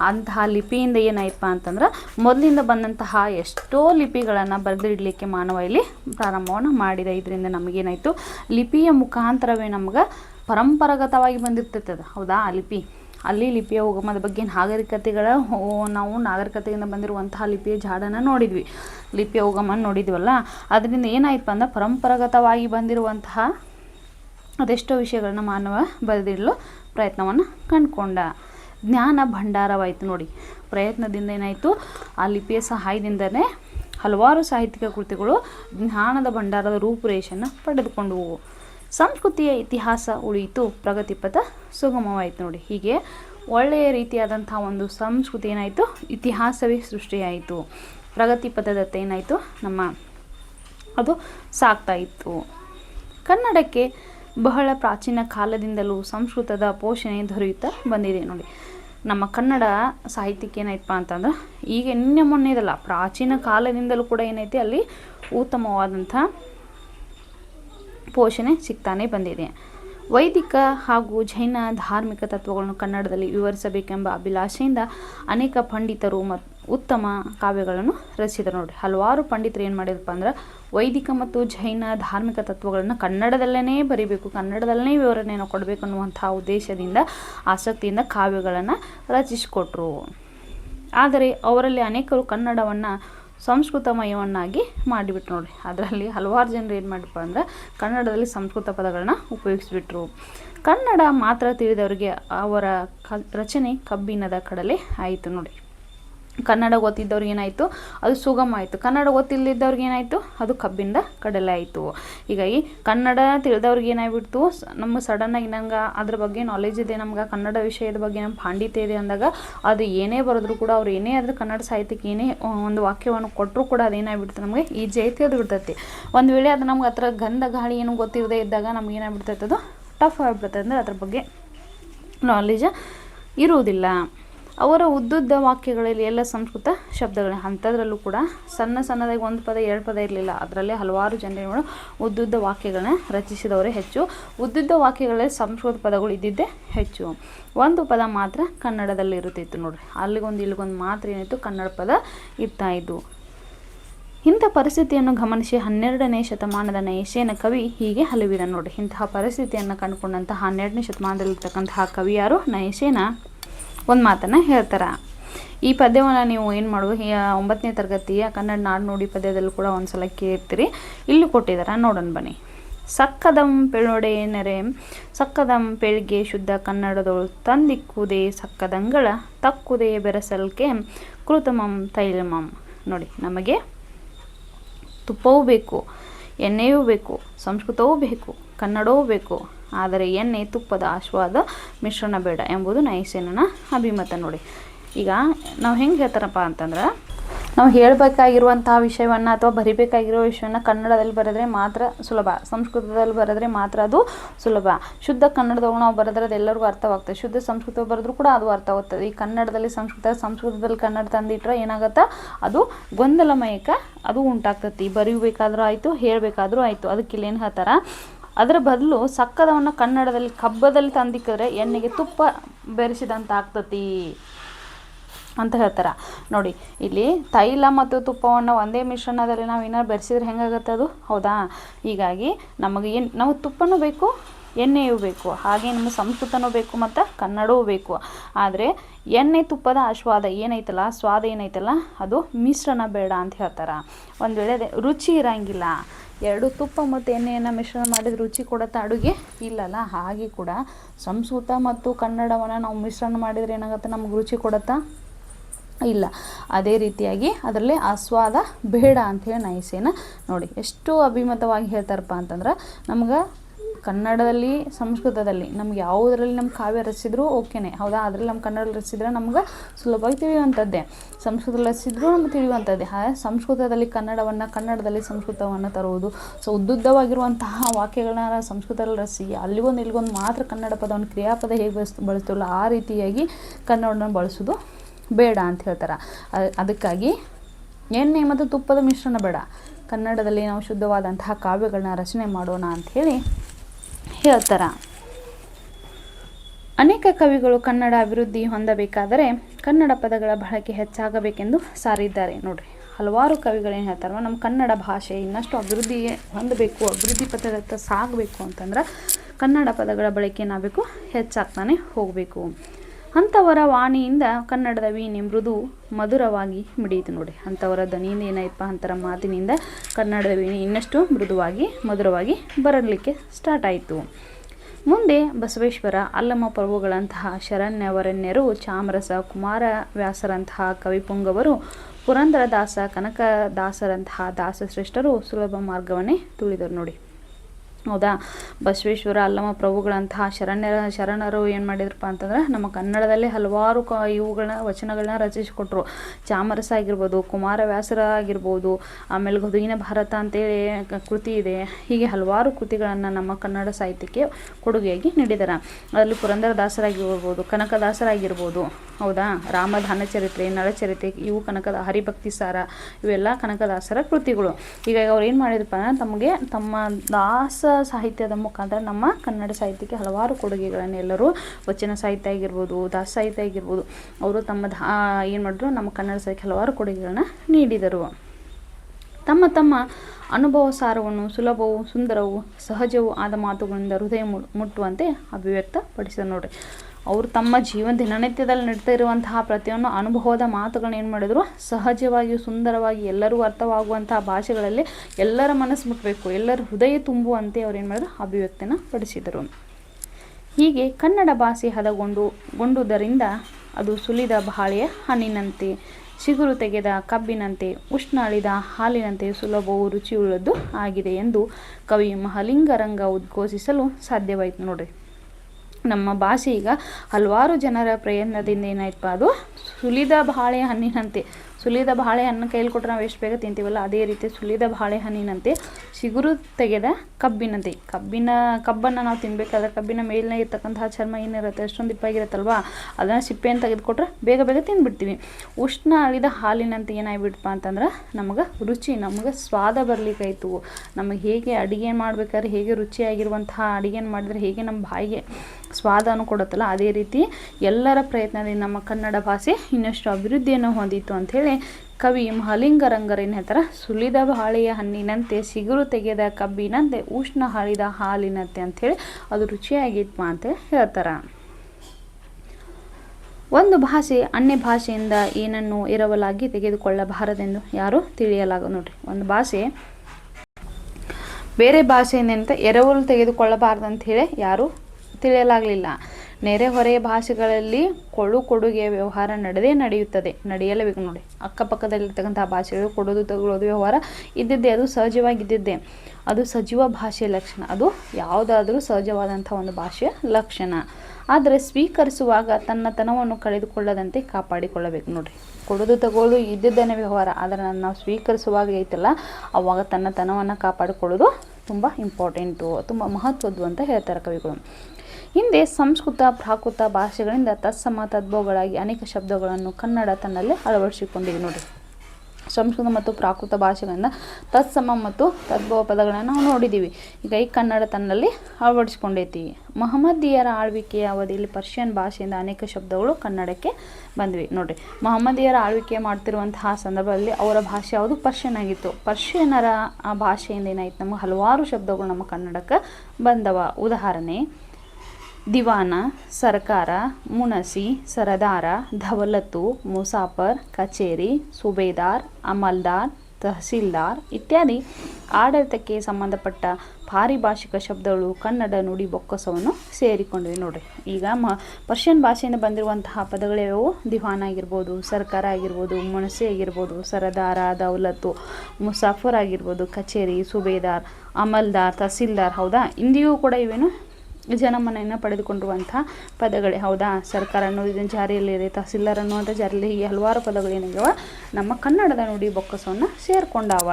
ಅಂತಹ ಲಿಪಿಯಿಂದ ಏನಾಯ್ತಪ್ಪ ಅಂತಂದ್ರೆ ಮೊದಲಿಂದ ಬಂದಂತಹ ಎಷ್ಟೋ ಲಿಪಿಗಳನ್ನು ಬರೆದಿಡಲಿಕ್ಕೆ ಮಾನವ ಇಲ್ಲಿ ಪ್ರಾರಂಭವನ್ನು ಮಾಡಿದೆ. ಇದರಿಂದ ನಮಗೇನಾಯಿತು? ಲಿಪಿಯ ಮುಖಾಂತರವೇ ನಮ್ಗೆ ಪರಂಪರಾಗತವಾಗಿ ಬಂದಿರ್ತೈತೆ ಅದು. ಹೌದಾ? ಆ ಲಿಪಿ. ಅಲ್ಲಿ ಲಿಪಿಯ ಉಗಮದ ಬಗ್ಗೆ ನಾಗರಿಕತೆಗಳ ನಾವು ನಾಗರಿಕತೆಯಿಂದ ಬಂದಿರುವಂತಹ ಲಿಪಿಯ ಜಾಡನ್ನು ನೋಡಿದ್ವಿ. ಲಿಪಿಯ ಉಗಮ ನೋಡಿದ್ವಲ್ಲ? ಅದರಿಂದ ಏನಾಯ್ತು ಅಂದ್ರೆ ಪರಂಪರಾಗತವಾಗಿ ಬಂದಿರುವಂತಹ ಅದೆಷ್ಟೋ ವಿಷಯಗಳನ್ನ ಮಾನವ ಬರೆದಿಡಲು ಪ್ರಯತ್ನವನ್ನು ಕಂಡುಕೊಂಡ. ಜ್ಞಾನ ಭಂಡಾರವಾಯಿತು ನೋಡಿ. ಪ್ರಯತ್ನದಿಂದ ಏನಾಯಿತು? ಆ ಲಿಪಿಯ ಸಹಾಯದಿಂದನೇ ಹಲವಾರು ಸಾಹಿತ್ಯಿಕ ಕೃತಿಗಳು ಜ್ಞಾನದ ಭಂಡಾರದ ರೂಪುರೇಷೆಯನ್ನು ಪಡೆದುಕೊಂಡವು ಸಂಸ್ಕೃತಿಯ ಇತಿಹಾಸ ಉಳಿಯಿತು, ಪ್ರಗತಿಪಥ ಸುಗಮವಾಯಿತು ನೋಡಿ. ಹೀಗೆ ಒಳ್ಳೆಯ ರೀತಿಯಾದಂಥ ಒಂದು ಸಂಸ್ಕೃತಿ ಏನಾಯಿತು? ಇತಿಹಾಸವೇ ಸೃಷ್ಟಿಯಾಯಿತು. ಪ್ರಗತಿ ಪಥದತ್ತ ಏನಾಯಿತು? ನಮ್ಮ ಅದು ಸಾಕ್ತಾ ಇತ್ತು ಕನ್ನಡಕ್ಕೆ ಬಹಳ ಪ್ರಾಚೀನ ಕಾಲದಿಂದಲೂ ಸಂಸ್ಕೃತದ ಪೋಷಣೆ ದೊರೆಯುತ್ತಾ ಬಂದಿದೆ ನೋಡಿ. ನಮ್ಮ ಕನ್ನಡ ಸಾಹಿತ್ಯಕ್ಕೆ ಏನಾಯ್ತಪ್ಪ ಅಂತಂದ್ರೆ, ಈಗ ನಿನ್ನೆ ಮೊನ್ನೆದಲ್ಲ ಪ್ರಾಚೀನ ಕಾಲದಿಂದಲೂ ಕೂಡ ಏನೈತಿ, ಅಲ್ಲಿ ಉತ್ತಮವಾದಂಥ ಪೋಷಣೆ ಸಿಗ್ತಾನೆ ಬಂದಿದೆ. ವೈದಿಕ ಹಾಗೂ ಜೈನ ಧಾರ್ಮಿಕ ತತ್ವಗಳನ್ನು ಕನ್ನಡದಲ್ಲಿ ವಿವರಿಸಬೇಕೆಂಬ ಅಭಿಲಾಷೆಯಿಂದ ಅನೇಕ ಪಂಡಿತರು ಮತ್ತು ಉತ್ತಮ ಕಾವ್ಯಗಳನ್ನು ರಚಿಸಿದರು ನೋಡಿ ಹಲವಾರು ಪಂಡಿತರು ಏನು ಮಾಡಿದ್ರಪ್ಪ ಅಂದ್ರೆ ವೈದಿಕ ಮತ್ತು ಜೈನ ಧಾರ್ಮಿಕ ತತ್ವಗಳನ್ನು ಕನ್ನಡದಲ್ಲೇ ಬರೀಬೇಕು ಕನ್ನಡದಲ್ಲೇ ವಿವರಣೆಯನ್ನು ಕೊಡಬೇಕು ಅನ್ನುವಂಥ ಉದ್ದೇಶದಿಂದ, ಆಸಕ್ತಿಯಿಂದ ಕಾವ್ಯಗಳನ್ನು ರಚಿಸಿಕೊಟ್ರು. ಆದರೆ ಅವರಲ್ಲಿ ಅನೇಕರು ಕನ್ನಡವನ್ನು ಸಂಸ್ಕೃತಮಯವನ್ನಾಗಿ ಮಾಡಿಬಿಟ್ರು ನೋಡಿ. ಅದರಲ್ಲಿ ಹಲವಾರು ಜನರು ಏನು ಮಾಡಿಪ್ಪ ಅಂದ್ರೆ ಕನ್ನಡದಲ್ಲಿ ಸಂಸ್ಕೃತ ಪದಗಳನ್ನ ಉಪಯೋಗಿಸಿಬಿಟ್ರು. ಕನ್ನಡ ಮಾತ್ರ ತಿಳಿದವರಿಗೆ ಅವರ ಕ, ರಚನೆ ಕಬ್ಬಿಣದ ಕಡಲೆ ಆಯಿತು ನೋಡಿ. ಕನ್ನಡ ಗೊತ್ತಿದ್ದವ್ರಿಗೆ ಏನಾಯಿತು? ಅದು ಸುಗಮ ಆಯಿತು. ಕನ್ನಡ ಗೊತ್ತಿಲ್ಲದಿದ್ದವ್ರಿಗೆ ಏನಾಯಿತು? ಅದು ಕಬ್ಬಿಂದ ಕಡಲೆ ಆಯಿತು. ಹೀಗಾಗಿ ಕನ್ನಡ ತಿಳಿದವ್ರಿಗೆ ಏನಾಗ್ಬಿಡ್ತು? ನಮ್ಮ ಸಡನ್ನಾಗಿ ನಂಗೆ ಅದ್ರ ಬಗ್ಗೆ ನಾಲೆಜ್ ಇದೆ, ನಮ್ಗೆ ಕನ್ನಡ ವಿಷಯದ ಬಗ್ಗೆ ನಮ್ಮ ಪಾಂಡಿತ್ಯ ಇದೆ ಅಂದಾಗ ಅದು ಏನೇ ಬರೆದ್ರು ಕೂಡ ಅವ್ರು ಏನೇ ಆದರೂ ಕನ್ನಡ ಸಾಹಿತ್ಯಕ್ಕೆ ಏನೇ ಒಂದು ವಾಕ್ಯವನ್ನು ಕೊಟ್ಟರು ಕೂಡ ಅದೇನಾಗ್ಬಿಡ್ತು ನಮಗೆ ಈಜಿ ಅದು ಬಿಡ್ತೈತಿ ಒಂದು ವೇಳೆ ಅದು ನಮ್ಗೆ ಹತ್ರ ಗಂಧ ಗಾಳಿ ಏನು ಗೊತ್ತಿರದೇ ಇದ್ದಾಗ ನಮ್ಗೆ ಏನಾಗ್ಬಿಡ್ತೈತೆ ಅದು ಟಫ್ ಆಗಿಬಿಡ್ತದೆ ಅಂದರೆ ಅದ್ರ ಬಗ್ಗೆ ನಾಲೆಜ್ ಇರುವುದಿಲ್ಲ. ಅವರ ಉದ್ದುದ್ದ ವಾಕ್ಯಗಳಲ್ಲಿ ಎಲ್ಲ ಸಂಸ್ಕೃತ ಶಬ್ದಗಳು. ಅಂಥದ್ರಲ್ಲೂ ಕೂಡ ಸಣ್ಣ ಸಣ್ಣದಾಗಿ ಒಂದು ಪದ, ಎರಡು ಪದ ಇರಲಿಲ್ಲ. ಅದರಲ್ಲೇ ಹಲವಾರು ಜನರುಗಳು ಉದ್ದುದ್ದ ವಾಕ್ಯಗಳನ್ನ ರಚಿಸಿದವರೇ ಹೆಚ್ಚು. ಉದ್ದುದ್ದ ವಾಕ್ಯಗಳಲ್ಲಿ ಸಂಸ್ಕೃತ ಪದಗಳು ಇದ್ದಿದ್ದೇ ಹೆಚ್ಚು. ಒಂದು ಪದ ಮಾತ್ರ ಕನ್ನಡದಲ್ಲಿ ಇರುತ್ತಿತ್ತು ನೋಡ್ರಿ. ಅಲ್ಲಿಗೊಂದು ಇಲ್ಲಿಗೊಂದು ಮಾತ್ರ ಏನಿತ್ತು? ಕನ್ನಡ ಪದ ಇರ್ತಾ ಇದ್ದವು ಇಂಥ ಪರಿಸ್ಥಿತಿಯನ್ನು ಗಮನಿಸಿ ಹನ್ನೆರಡನೇ ಶತಮಾನದ ನೈಶೇನ ಕವಿ ಹೀಗೆ ಹಲವಿದ ನೋಡಿ ಇಂತಹ ಪರಿಸ್ಥಿತಿಯನ್ನು ಕಂಡುಕೊಂಡಂತಹ ಹನ್ನೆರಡನೇ ಶತಮಾನದಲ್ಲಿರ್ತಕ್ಕಂತಹ ಕವಿ ಯಾರು ಒಂದು ಮಾತನ್ನು ಹೇಳ್ತಾರೆ. ಈ ಪದ್ಯವನ್ನು ನೀವು ಏನು ಮಾಡೋದು? ಈ ಒಂಬತ್ತನೇ ತರಗತಿಯ ಕನ್ನಡ ನಾಡು ಪದ್ಯದಲ್ಲಿ ಕೂಡ ಒಂದು ಸಲ ಕೇಳ್ತೀರಿ. ಇಲ್ಲಿ ಕೊಟ್ಟಿದ್ದಾರೆ ನೋಡೋಣ ಬನ್ನಿ. ಸಕ್ಕದಂ ಪೆಳೊಡೆ ನೆರೆ ಸಕ್ಕದಂ ಪೆಳ್ಗೆ ಶುದ್ಧ ಕನ್ನಡದೊಳು ತಂದಿಕ್ಕುದೇ ಸಕ್ಕದಂಗಳ ತಕ್ಕುದೇ ಬೆರಸಲ್ಕೆ, ಕೃತಮಂ ತೈಲಮಂ. ನೋಡಿ, ನಮಗೆ ತುಪ್ಪವೂ ಬೇಕು, ಎಣ್ಣೆಯೂ ಬೇಕು, ಸಂಸ್ಕೃತವೂ ಬೇಕು, ಕನ್ನಡವೂ ಬೇಕು. ಆದರೆ ಎಣ್ಣೆ, ತುಪ್ಪದ ಆಶ್ವಾದ ಮಿಶ್ರಣ ಬೇಡ ಎಂಬುದು ನೈಸೇನನ ಅಭಿಮತ ನೋಡಿ. ಈಗ ನಾವು ಹೆಂಗೆ ಹೇಳ್ತಾರಪ್ಪ ಅಂತಂದ್ರೆ, ನಾವು ಹೇಳಬೇಕಾಗಿರುವಂತಹ ವಿಷಯವನ್ನು ಅಥವಾ ಬರಿಬೇಕಾಗಿರೋ ವಿಷಯವನ್ನು ಕನ್ನಡದಲ್ಲಿ ಬರೆದ್ರೆ ಮಾತ್ರ ಸುಲಭ, ಸಂಸ್ಕೃತದಲ್ಲಿ ಬರೆದ್ರೆ ಮಾತ್ರ ಅದು ಸುಲಭ. ಶುದ್ಧ ಕನ್ನಡದೊಳಗೆ ನಾವು ಬರೆದ್ರೆ ಅದು ಎಲ್ಲರಿಗೂ ಅರ್ಥವಾಗ್ತದೆ. ಶುದ್ಧ ಸಂಸ್ಕೃತ ಬರೆದ್ರೂ ಕೂಡ ಅದು ಅರ್ಥವಾಗ್ತದೆ. ಈ ಕನ್ನಡದಲ್ಲಿ ಸಂಸ್ಕೃತ, ಸಂಸ್ಕೃತದಲ್ಲಿ ಕನ್ನಡ ತಂದಿಟ್ರೆ ಏನಾಗುತ್ತೆ? ಅದು ಗೊಂದಲಮಯಕ ಅದು ಉಂಟಾಗ್ತತಿ ಬರೀಬೇಕಾದ್ರೂ ಆಯಿತು, ಹೇಳಬೇಕಾದ್ರೂ ಆಯಿತು. ಅದಕ್ಕೆ ಇಲ್ಲಿ ಏನು ಹೇಳ್ತಾರ? ಅದರ ಬದಲು ಸಕ್ಕದವನ್ನು ಕನ್ನಡದಲ್ಲಿ ಕಬ್ಬದಲ್ಲಿ ತಂದಿಕ್ಕಿದ್ರೆ ಎಣ್ಣೆಗೆ ತುಪ್ಪ ಬೆರೆಸಿದಂತ ಆಗ್ತತಿ ಅಂತ ಹೇಳ್ತಾರೆ. ನೋಡಿ, ಇಲ್ಲಿ ತೈಲ ಮತ್ತು ತುಪ್ಪವನ್ನು ಒಂದೇ ಮಿಶ್ರಣದಲ್ಲಿ ನಾವು ಏನಾರು ಬೆರೆಸಿದ್ರೆ ಹೆಂಗಾಗತ್ತೆ ಅದು? ಹೌದಾ? ಹೀಗಾಗಿ ನಮಗೆ ಏನು ನಾವು ತುಪ್ಪನೂ ಬೇಕು, ಎಣ್ಣೆಯೂ ಬೇಕು, ಹಾಗೆ ನಮ್ಮ ಸಂಸ್ಕೃತನೂ ಬೇಕು ಮತ್ತು ಕನ್ನಡವೂ ಬೇಕು. ಆದರೆ ಎಣ್ಣೆ ತುಪ್ಪದ ಆಸ್ವಾದ ಏನೈತಲ್ಲ, ಸ್ವಾದ ಏನೈತಲ್ಲ, ಅದು ಮಿಶ್ರಣ ಬೇಡ ಅಂತ ಹೇಳ್ತಾರೆ. ಒಂದು ವೇಳೆ ರುಚಿ ಇರಂಗಿಲ್ಲ ಎರಡು ತುಪ್ಪ ಮತ್ತು ಎಣ್ಣೆಯನ್ನು ಮಿಶ್ರಣ ಮಾಡಿದ ರುಚಿ ಕೊಡುತ್ತೆ ಅಡುಗೆ ಇಲ್ಲಲ್ಲ, ಹಾಗೆ ಕೂಡ. ಸಂಸ್ಕೃತ ಮತ್ತು ಕನ್ನಡವನ್ನು ನಾವು ಮಿಶ್ರಣ ಮಾಡಿದರೆ ಏನಾಗುತ್ತೆ? ನಮ್ಗೆ ರುಚಿ ಕೊಡುತ್ತಾ? ಇಲ್ಲ. ಅದೇ ರೀತಿಯಾಗಿ ಅದರಲ್ಲಿ ಆಸ್ವಾದ ಬೇಡ ಅಂಥೇಳಿ ನೈಸೇನ ನೋಡಿ. ಎಷ್ಟು ಅಭಿಮತವಾಗಿ ಹೇಳ್ತಾರಪ್ಪ ಅಂತಂದ್ರೆ, ನಮ್ಗೆ ಕನ್ನಡದಲ್ಲಿ, ಸಂಸ್ಕೃತದಲ್ಲಿ ನಮ್ಗೆ ಯಾವುದರಲ್ಲಿ ನಮ್ಮ ಕಾವ್ಯ ರಚಿಸಿದ್ರು ಓಕೆನೆ. ಹೌದಾ? ಅದರಲ್ಲಿ ನಮ್ಮ ಕನ್ನಡದಲ್ಲಿ ರಚಿಸಿದ್ರೆ ನಮ್ಗೆ ಸುಲಭವಾಗಿ ತಿಳಿಯುವಂಥದ್ದೇ. ಸಂಸ್ಕೃತದಲ್ಲಿ ರಚಿಸಿದ್ರು ನಮ್ಗೆ ತಿಳಿಯುವಂಥದ್ದೇ. ಹಾಗೆ ಸಂಸ್ಕೃತದಲ್ಲಿ ಕನ್ನಡವನ್ನು, ಕನ್ನಡದಲ್ಲಿ ಸಂಸ್ಕೃತವನ್ನು ತರುವುದು. ಸೊ, ಉದ್ದುದ್ದವಾಗಿರುವಂತಹ ವಾಕ್ಯಗಳನ್ನ ಸಂಸ್ಕೃತದಲ್ಲಿ ರಚಿಸಿ, ಅಲ್ಲಿಗೊಂದು, ಇಲ್ಲಿಗೊಂದು ಮಾತ್ರ ಕನ್ನಡ ಪದವನ್ನು, ಕ್ರಿಯಾಪದ ಹೇಗೆ ಬಳಸ್, ಬಳಸ್ತೀವಲ್ಲ ಆ ರೀತಿಯಾಗಿ ಕನ್ನಡವನ್ನು ಬಳಸೋದು ಬೇಡ ಅಂತ ಹೇಳ್ತಾರೆ. ಅದಕ್ಕಾಗಿ ಎಣ್ಣೆ ಮತ್ತು ತುಪ್ಪದ ಮಿಶ್ರಣ ಬೇಡ. ಕನ್ನಡದಲ್ಲಿ ನಾವು ಶುದ್ಧವಾದಂತಹ ಕಾವ್ಯಗಳನ್ನ ರಚನೆ ಮಾಡೋಣ ಅಂಥೇಳಿ ಹೇಳ್ತಾರೆ. ಅನೇಕ ಕವಿಗಳು ಕನ್ನಡ ಅಭಿವೃದ್ಧಿ ಹೊಂದಬೇಕಾದರೆ ಕನ್ನಡ ಪದಗಳ ಬಳಕೆ ಹೆಚ್ಚಾಗಬೇಕೆಂದು ಸಾರಿದ್ದಾರೆ. ನೋಡ್ರಿ, ಹಲವಾರು ಕವಿಗಳೇನು ಏನು ಹೇಳ್ತಾರೆ ನಮ್ಮ ಕನ್ನಡ ಭಾಷೆ ಇನ್ನಷ್ಟು ಅಭಿವೃದ್ಧಿ ಹೊಂದಬೇಕು, ಅಭಿವೃದ್ಧಿ ಪಥದತ್ತ ಸಾಗಬೇಕು ಅಂತಂದ್ರೆ ಕನ್ನಡ ಪದಗಳ ಬಳಕೆ ಏನಾಗಬೇಕು ಹೆಚ್ಚಾಗ್ತಾನೆ ಹೋಗಬೇಕು. ಅಂಥವರ ವಾಣಿಯಿಂದ ಕನ್ನಡದ ವೀಣೆ ಮೃದು ಮಧುರವಾಗಿ ಮಿಡಿಯಿತು ನೋಡಿ. ಅಂಥವರ ದನಿಯಿಂದ ಏನಾಯ್ತಪ್ಪ ಅಂತರ ಮಾತಿನಿಂದ ಕನ್ನಡದ ವೀಣೆ ಇನ್ನಷ್ಟು ಮೃದುವಾಗಿ, ಮಧುರವಾಗಿ ಬರಲಿಕ್ಕೆ ಸ್ಟಾರ್ಟ್ ಆಯಿತು. ಮುಂದೆ ಬಸವೇಶ್ವರ, ಅಲ್ಲಮ್ಮ ಪ್ರಭುಗಳಂತಹ ಶರಣ್ಯವರಣ್ಯರು ಚಾಮರಸ ಕುಮಾರ ವ್ಯಾಸರಂತಹ ಕವಿಪುಂಗವರು ಪುರಂದರದಾಸ ಕನಕದಾಸರಂತಹ ದಾಸಶ್ರೇಷ್ಠರು ಸುಲಭ ಮಾರ್ಗವನ್ನೇ ತುಳಿದರು ನೋಡಿ. ಹೌದಾ? ಬಸವೇಶ್ವರ ಅಲ್ಲಮ ಪ್ರಭುಗಳಂತಹ ಶರಣ್ಯರ ಶರಣರು ಏನು ಮಾಡಿದ್ರಪ್ಪ ಅಂತಂದ್ರೆ ನಮ್ಮ ಕನ್ನಡದಲ್ಲೇ ಹಲವಾರು ಕ, ಇವುಗಳನ್ನ ವಚನಗಳನ್ನ ರಚಿಸಿಕೊಟ್ರು. ಚಾಮರಸ ಆಗಿರ್ಬೋದು ಕುಮಾರವ್ಯಾಸರ ಆಗಿರ್ಬೋದು, ಆಮೇಲೆ ಗದುಗಿನ ಭಾರತ ಅಂತೇಳಿ ಕೃತಿ ಇದೆ. ಹೀಗೆ ಹಲವಾರು ಕೃತಿಗಳನ್ನು ನಮ್ಮ ಕನ್ನಡ ಸಾಹಿತ್ಯಕ್ಕೆ ಕೊಡುಗೆಯಾಗಿ ನೀಡಿದ್ದಾರೆ ಅದರಲ್ಲಿ ಪುರಂದರದಾಸರಾಗಿರ್ಬೋದು ಕನಕದಾಸರಾಗಿರ್ಬೋದು, ಹೌದಾ? ರಾಮಧಾನ ಚರಿತ್ರೆ ನಳಚರಿತ್ರೆ ಇವು ಕನಕದ ಹರಿಭಕ್ತಿ ಸಾರ, ಇವೆಲ್ಲ ಕನಕದಾಸರ ಕೃತಿಗಳು. ಹೀಗಾಗಿ ಅವ್ರು ಏನು ಮಾಡಿದ್ರಪ್ಪ ತಮಗೆ ತಮ್ಮ ದಾಸ ಸಾಹಿತ್ಯದ ಮುಖಾಂತರ ನಮ್ಮ ಕನ್ನಡ ಸಾಹಿತ್ಯಕ್ಕೆ ಹಲವಾರು ಕೊಡುಗೆಗಳನ್ನು ಎಲ್ಲರೂ ವಚನ ಸಾಹಿತ್ಯ ಆಗಿರ್ಬೋದು, ದಾಸ ಸಾಹಿತ್ಯ ಆಗಿರ್ಬೋದು, ಅವರು ತಮ್ಮ ಏನು ಮಾಡಿದ್ರು, ನಮ್ಮ ಕನ್ನಡ ಸಾಹಿತ್ಯಕ್ಕೆ ಹಲವಾರು ಕೊಡುಗೆಗಳನ್ನ ನೀಡಿದರು. ತಮ್ಮ ತಮ್ಮ ಅನುಭವ ಸಾರವನ್ನು, ಸುಲಭವೂ, ಸುಂದರವು, ಸಹಜವೂ ಆದ ಮಾತುಗಳಿಂದ ಹೃದಯ ಮುಟ್ಟುವಂತೆ ಅಭಿವ್ಯಕ್ತಪಡಿಸಿದ ನೋಡ್ರಿ. ಅವರು ತಮ್ಮ ಜೀವನ ದಿನನಿತ್ಯದಲ್ಲಿ ನಡೀತಾ ಇರುವಂತಹ ಪ್ರತಿಯೊಂದು ಅನುಭವದ ಮಾತುಗಳನ್ನ ಏನು ಮಾಡಿದ್ರು? ಸಹಜವಾಗಿ ಸುಂದರವಾಗಿ ಎಲ್ಲರೂ ಅರ್ಥವಾಗುವಂತಹ ಭಾಷೆಗಳಲ್ಲಿ ಎಲ್ಲರ ಮನಸ್ಸು ಮುಟ್ಟಬೇಕು ಎಲ್ಲರ ಹೃದಯ ತುಂಬುವಂತೆ ಅವ್ರು ಏನು ಮಾಡಿದ್ರು? ಅಭಿವ್ಯಕ್ತಿನ ಪಡಿಸಿದರು. ಹೀಗೆ ಕನ್ನಡ ಭಾಷೆ ಹದಗೊಂಡು, ಗೊಂಡುದರಿಂದ ಅದು ಸುಲಿದ ಬಾಳೆಯ ಹಣ್ಣಿನಂತೆ ಚಿಗುರು ತೆಗೆದ ಕಬ್ಬಿನಂತೆ ಉಷ್ಣ ಅಳಿದ ಹಾಲಿನಂತೆ ಸುಲಭವೂ ರುಚಿಯುಳ್ಳದ್ದು ಆಗಿದೆ ಎಂದು ಕವಿ ಮಹಲಿಂಗರಂಗ ಉದ್ಘೋಷಿಸಲು ಸಾಧ್ಯವಾಯಿತು ನೋಡ್ರಿ. ನಮ್ಮ ಭಾಷೆ ಈಗ ಹಲವಾರು ಜನರ ಪ್ರಯತ್ನದಿಂದ ಏನಾಯ್ತಪ್ಪ ಅದು? ಸುಲಿದ ಬಾಳೆ ಹಣ್ಣಿನಂತೆ. ಸುಲಿದ ಬಾಳೆಹಣ್ಣು ಕೈಯಲ್ಲಿ ಕೊಟ್ಟರೆ ನಾವು ಎಷ್ಟು ಬೇಗ ತಿಂತೀವಲ್ಲ, ಅದೇ ರೀತಿ ಸುಲಿದ ಬಾಳೆಹಣ್ಣಿನಂತೆ ಚಿಗುರು ತೆಗೆದ ಕಬ್ಬಿನಂತೆ. ಕಬ್ಬಿನ, ಕಬ್ಬನ್ನು ನಾವು ತಿನ್ನಬೇಕಾದ್ರೆ ಕಬ್ಬಿನ ಮೇಲಿನ ಇರ್ತಕ್ಕಂತಹ ಚರ್ಮ ಏನಿರುತ್ತೆ, ಅಷ್ಟೊಂದು ಇಪ್ಪಾಗಿರುತ್ತಲ್ವಾ? ಅದನ್ನು ಸಿಪ್ಪೆಯನ್ನು ತೆಗೆದುಕೊಟ್ರೆ ಬೇಗ ಬೇಗ ತಿನ್ಬಿಡ್ತೀವಿ ಉಷ್ಣ ಅಳಿದ ಹಾಲಿನಂತೆ ಏನಾಗ್ಬಿಟ್ಟಪ್ಪ ಅಂತಂದ್ರೆ ನಮಗೆ ರುಚಿ, ನಮಗೆ ಸ್ವಾದ ಬರಲಿಕ್ಕಾಯ್ತು ನಮಗೆ ಹೇಗೆ ಅಡುಗೆ ಮಾಡ್ಬೇಕಾದ್ರೆ, ಹೇಗೆ ರುಚಿಯಾಗಿರುವಂತಹ ಅಡುಗೆನ ಮಾಡಿದ್ರೆ ಹೇಗೆ ನಮ್ಮ ಬಾಯಿಗೆ ಸ್ವಾದನೂ ಕೊಡುತ್ತಲ್ಲ, ಅದೇ ರೀತಿ ಎಲ್ಲರ ಪ್ರಯತ್ನದಿಂದ ನಮ್ಮ ಕನ್ನಡ ಭಾಷೆ ಇನ್ನಷ್ಟು ಅಭಿವೃದ್ಧಿಯನ್ನು ಹೊಂದಿತ್ತು ಅಂಥೇಳಿ ಕವಿ ಮಹಲಿಂಗರಂಗರೇನು ಹೇಳ್ತಾರೆ ಸುಲಿದ ಬಾಳೆಯ ಹಣ್ಣಿನಂತೆ ಸಿಗುರು ತೆಗೆದ ಕಬ್ಬಿನಂತೆ ಉಷ್ಣ ಹಳಿದ ಹಾಲಿನಂತೆ ಅಂಥೇಳಿ ಅದು ರುಚಿಯಾಗಿತ್ತು ಅಂತ ಹೇಳ್ತಾರೆ. ಒಂದು ಭಾಷೆ ಅನ್ಯ ಭಾಷೆಯಿಂದ ಏನನ್ನು ಎರವಲಾಗಿ ತೆಗೆದುಕೊಳ್ಳಬಾರದೆಂದು ಯಾರು ತಿಳಿಯಲಾಗ, ನೋಡ್ರಿ ಒಂದು ಭಾಷೆ ಬೇರೆ ಭಾಷೆಯಿಂದ ಎರವಲು ತೆಗೆದುಕೊಳ್ಳಬಾರ್ದಂತ ಹೇಳಿ ಯಾರು ತಿಳಿಯಲಾಗಲಿಲ್ಲ. ನೆರೆಹೊರೆಯ ಭಾಷೆಗಳಲ್ಲಿ ಕೊಡು ಕೊಡುಗೆಯ ವ್ಯವಹಾರ ನಡೆದೇ ನಡೆಯುತ್ತದೆ. ನಡೆಯಲೇಬೇಕು ನೋಡಿ. ಅಕ್ಕಪಕ್ಕದಲ್ಲಿರ್ತಕ್ಕಂಥ ಭಾಷೆಗಳು ಕೊಡೋದು ತಗೊಳ್ಳೋದು ವ್ಯವಹಾರ ಇದ್ದಿದ್ದೇ, ಅದು ಸಹಜವಾಗಿದ್ದಿದ್ದೆ. ಅದು ಸಜೀವ ಭಾಷೆಯ ಲಕ್ಷಣ. ಅದು ಯಾವುದಾದರೂ ಸಹಜವಾದಂಥ ಒಂದು ಭಾಷೆಯ ಲಕ್ಷಣ. ಆದರೆ ಸ್ವೀಕರಿಸುವಾಗ ತನ್ನತನವನ್ನು ಕಳೆದುಕೊಳ್ಳದಂತೆ ಕಾಪಾಡಿಕೊಳ್ಳಬೇಕು ನೋಡಿರಿ. ಕೊಡೋದು ತಗೊಳ್ಳೋದು ಇದ್ದಿದ್ದೇನೆ ವ್ಯವಹಾರ. ಆದರೆ ನಾವು ಸ್ವೀಕರಿಸುವಾಗ ಐತಲ್ಲ ಅವಾಗ ತನ್ನತನವನ್ನು ಕಾಪಾಡಿಕೊಳ್ಳೋದು ತುಂಬ ಇಂಪಾರ್ಟೆಂಟು ತುಂಬ ಮಹತ್ವದ್ದು ಅಂತ ಹೇಳ್ತಾರೆ ಕವಿಗಳು. ಹಿಂದೆ ಸಂಸ್ಕೃತ, ಪ್ರಾಕೃತ ಭಾಷೆಗಳಿಂದ ತತ್ಸಮ ತದ್ಭವಗಳಾಗಿ ಅನೇಕ ಶಬ್ದಗಳನ್ನು ಕನ್ನಡ ತನ್ನಲ್ಲೇ ಅಳವಡಿಸಿಕೊಂಡಿದೆ ನೋಡಿ ಸಂಸ್ಕೃತ ಮತ್ತು ಪ್ರಾಕೃತ ಭಾಷೆಗಳಿಂದ ತತ್ಸಮ ಮತ್ತು ತದ್ಭವ ಪದಗಳನ್ನು ನಾವು ನೋಡಿದ್ದೀವಿ. ಈಗ ಈ ಕನ್ನಡ ತನ್ನಲ್ಲಿ ಅಳವಡಿಸ್ಕೊಂಡೈತಿ ಮಹಮ್ಮದಿಯರ ಆಳ್ವಿಕೆಯ ಅವಧಿಯಲ್ಲಿ ಪರ್ಷಿಯನ್ ಭಾಷೆಯಿಂದ ಅನೇಕ ಶಬ್ದಗಳು ಕನ್ನಡಕ್ಕೆ ಬಂದ್ವಿ ನೋಡಿರಿ. ಮಹಮ್ಮದಿಯರ ಆಳ್ವಿಕೆ ಮಾಡ್ತಿರುವಂತಹ ಸಂದರ್ಭದಲ್ಲಿ ಅವರ ಭಾಷೆ ಯಾವುದು? ಪರ್ಷಿಯನ್ ಆಗಿತ್ತು. ಪರ್ಷಿಯನರ ಆ ಭಾಷೆಯಿಂದ ಏನಾಯ್ತು? ನಮಗೆ ಹಲವಾರು ಶಬ್ದಗಳು ನಮ್ಮ ಕನ್ನಡಕ್ಕೆ ಬಂದವ. ಉದಾಹರಣೆ ದಿವಾನ, ಸರ್ಕಾರ, ಮುನಸಿ, ಸರದಾರ, ಧವಲತ್ತು, ಮುಸಾಫರ್, ಕಚೇರಿ, ಸುಬೇದಾರ್, ಅಮಲ್ದಾರ್, ತಹಸೀಲ್ದಾರ್ ಇತ್ಯಾದಿ ಆಡಳಿತಕ್ಕೆ ಸಂಬಂಧಪಟ್ಟ ಪಾರಿಭಾಷಿಕ ಶಬ್ದಗಳು ಕನ್ನಡ ನುಡಿ ಬೊಕ್ಕಸವನ್ನು ಸೇರಿಕೊಂಡಿವೆ ನೋಡಿರಿ. ಈಗ ಮ, ಪರ್ಷಿಯನ್ ಭಾಷೆಯಿಂದ ಬಂದಿರುವಂತಹ ಪದಗಳ್ಯಾವು ದಿವಾನ ಆಗಿರ್ಬೋದು, ಸರ್ಕಾರ ಆಗಿರ್ಬೋದು, ಮುನಸಿ ಆಗಿರ್ಬೋದು, ಸರದಾರ ದೌಲತ್ತು ಮುಸಾಫರ್ ಆಗಿರ್ಬೋದು, ಕಚೇರಿ, ಸುಬೇದಾರ್, ಅಮಲ್ದಾರ್, ತಹಸೀಲ್ದಾರ್ ಹೌದಾ? ಇಂದಿಗೂ ಕೂಡ ಇವೇನು? ಜನಮನೆಯನ್ನು ಪಡೆದುಕೊಂಡಿರುವಂಥ ಪದಗಳೇ. ಹೌದಾ? ಸರ್ಕಾರ ಅನ್ನೋದು ಜಾರಿಯಲ್ಲಿದೆ ತಹಸೀಲ್ದಾರ್ ಅನ್ನುವಂಥ ಜಾರಿಯಲ್ಲಿ ಈ ಹಲವಾರು ಪದಗಳು ಏನಾಗ್ಯಾವ ನಮ್ಮ ಕನ್ನಡದ ನುಡಿ ಬೊಕ್ಕಸವನ್ನು ಸೇರಿಕೊಂಡಾವ.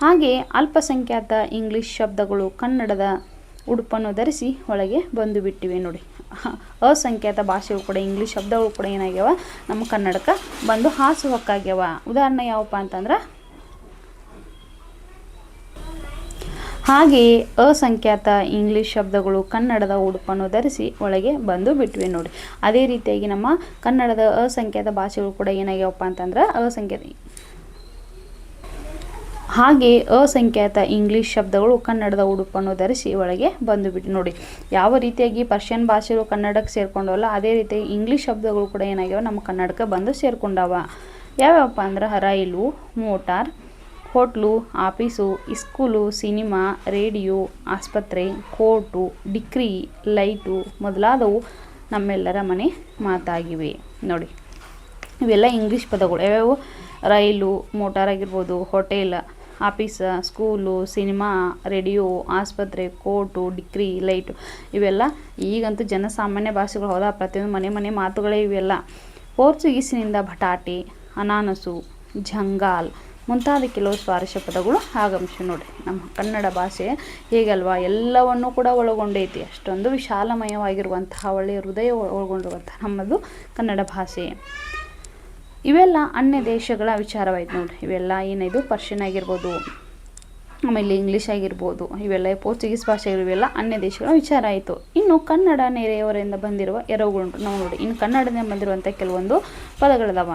ಹಾಗೆ ಅಲ್ಪಸಂಖ್ಯಾತ ಇಂಗ್ಲಿಷ್ ಶಬ್ದಗಳು ಕನ್ನಡದ ಉಡುಪನ್ನು ಧರಿಸಿ ಒಳಗೆ ಬಂದು ಬಿಟ್ಟಿವೆ ನೋಡಿ. ಅಸಂಖ್ಯಾತ ಭಾಷೆಗಳು ಕೂಡ, ಇಂಗ್ಲೀಷ್ ಶಬ್ದಗಳು ಕೂಡ ಏನಾಗ್ಯಾವ? ನಮ್ಮ ಕನ್ನಡಕ್ಕೆ ಬಂದು ಹಾಸುಹಕ್ಕಾಗ್ಯಾವ. ಉದಾಹರಣೆ ಯಾವಪ್ಪ ಅಂತಂದ್ರೆ ಹಾಗೆಯೇ ಅಸಂಖ್ಯಾತ ಇಂಗ್ಲೀಷ್ ಶಬ್ದಗಳು ಕನ್ನಡದ ಉಡುಪನ್ನು ಧರಿಸಿ ಒಳಗೆ ಬಂದು ಬಿಟ್ವಿ ನೋಡಿ. ಅದೇ ರೀತಿಯಾಗಿ ನಮ್ಮ ಕನ್ನಡದ ಅಸಂಖ್ಯಾತ ಭಾಷೆಗಳು ಕೂಡ ಏನಾಗ್ಯಾವಪ್ಪ ಅಂತಂದ್ರೆ ಅಸಂಖ್ಯಾತ ಹಾಗೆ ಅಸಂಖ್ಯಾತ ಇಂಗ್ಲೀಷ್ ಶಬ್ದಗಳು ಕನ್ನಡದ ಉಡುಪನ್ನು ಧರಿಸಿ ಒಳಗೆ ಬಂದು ಬಿಟ್ಟು ನೋಡಿ. ಯಾವ ರೀತಿಯಾಗಿ ಪರ್ಷಿಯನ್ ಭಾಷೆಗಳು ಕನ್ನಡಕ್ಕೆ ಸೇರ್ಕೊಂಡವಲ್ಲ, ಅದೇ ರೀತಿ ಇಂಗ್ಲೀಷ್ ಶಬ್ದಗಳು ಕೂಡ ಏನಾಗ್ಯಾವ ನಮ್ಮ ಕನ್ನಡಕ್ಕೆ ಬಂದು ಸೇರ್ಕೊಂಡವ. ಯಾವ್ಯಾವಪ್ಪ ಅಂದ್ರೆ rail motor hotel, office, school, cinema, radio, ಆಸ್ಪತ್ರೆ, ಕೋರ್ಟು ಡಿಕ್ರಿ ಲೈಟು ಮೊದಲಾದವು ನಮ್ಮೆಲ್ಲರ ಮನೆ ಮಾತಾಗಿವೆ. ನೋಡಿ, ಇವೆಲ್ಲ ಇಂಗ್ಲೀಷ್ ಪದಗಳು. ಯಾವ್ಯಾವು? ರೈಲು, ಮೋಟಾರ್ ಆಗಿರ್ಬೋದು, hotel, office, school, cinema, radio, ಆಸ್ಪತ್ರೆ, ಕೋರ್ಟು ಡಿಕ್ರಿ ಲೈಟು. ಇವೆಲ್ಲ ಈಗಂತೂ ಜನಸಾಮಾನ್ಯ ಭಾಷೆಗಳು. ಹೌದಾ? ಪ್ರತಿಯೊಂದು ಮನೆ ಮನೆ ಮಾತುಗಳೇ ಇವೆಲ್ಲ. ಪೋರ್ಚುಗೀಸಿನಿಂದ ಬಟಾಟೆ, ಅನಾನಸು, ಜಂಗಾಲ್ ಮುಂತಾದ ಕೆಲವು ಸ್ವಾರಸ್ಯ ಪದಗಳು ಆಗಮಿಸಿ ನೋಡಿ ನಮ್ಮ ಕನ್ನಡ ಭಾಷೆ ಹೇಗಲ್ವಾ? ಎಲ್ಲವನ್ನೂ ಕೂಡ ಒಳಗೊಂಡೈತಿ. ಅಷ್ಟೊಂದು ವಿಶಾಲಮಯವಾಗಿರುವಂತಹ, ಒಳ್ಳೆಯ ಹೃದಯ ಒಳಗೊಂಡಿರುವಂತಹ ನಮ್ಮದು ಕನ್ನಡ ಭಾಷೆ. ಇವೆಲ್ಲ ಅನ್ಯ ದೇಶಗಳ ವಿಚಾರವಾಯ್ತು ನೋಡಿ ಇವೆಲ್ಲ ಏನಿದು? ಪರ್ಷಿಯನ್ ಆಗಿರ್ಬೋದು, ಆಮೇಲೆ ಇಂಗ್ಲೀಷ್ ಆಗಿರ್ಬೋದು, ಇವೆಲ್ಲ ಪೋರ್ಚುಗೀಸ್ ಭಾಷೆ ಇವೆಲ್ಲ ಅನ್ಯ ದೇಶಗಳ ವಿಚಾರ ಆಯಿತು. ಇನ್ನು ಕನ್ನಡ ನೆರೆಯವರಿಂದ ಬಂದಿರುವ ಎರವುಗಳುಂಟು ನಾವು ನೋಡಿ ಇನ್ನು ಕನ್ನಡದಿಂದ ಬಂದಿರುವಂಥ ಕೆಲವೊಂದು ಪದಗಳಿದಾವ.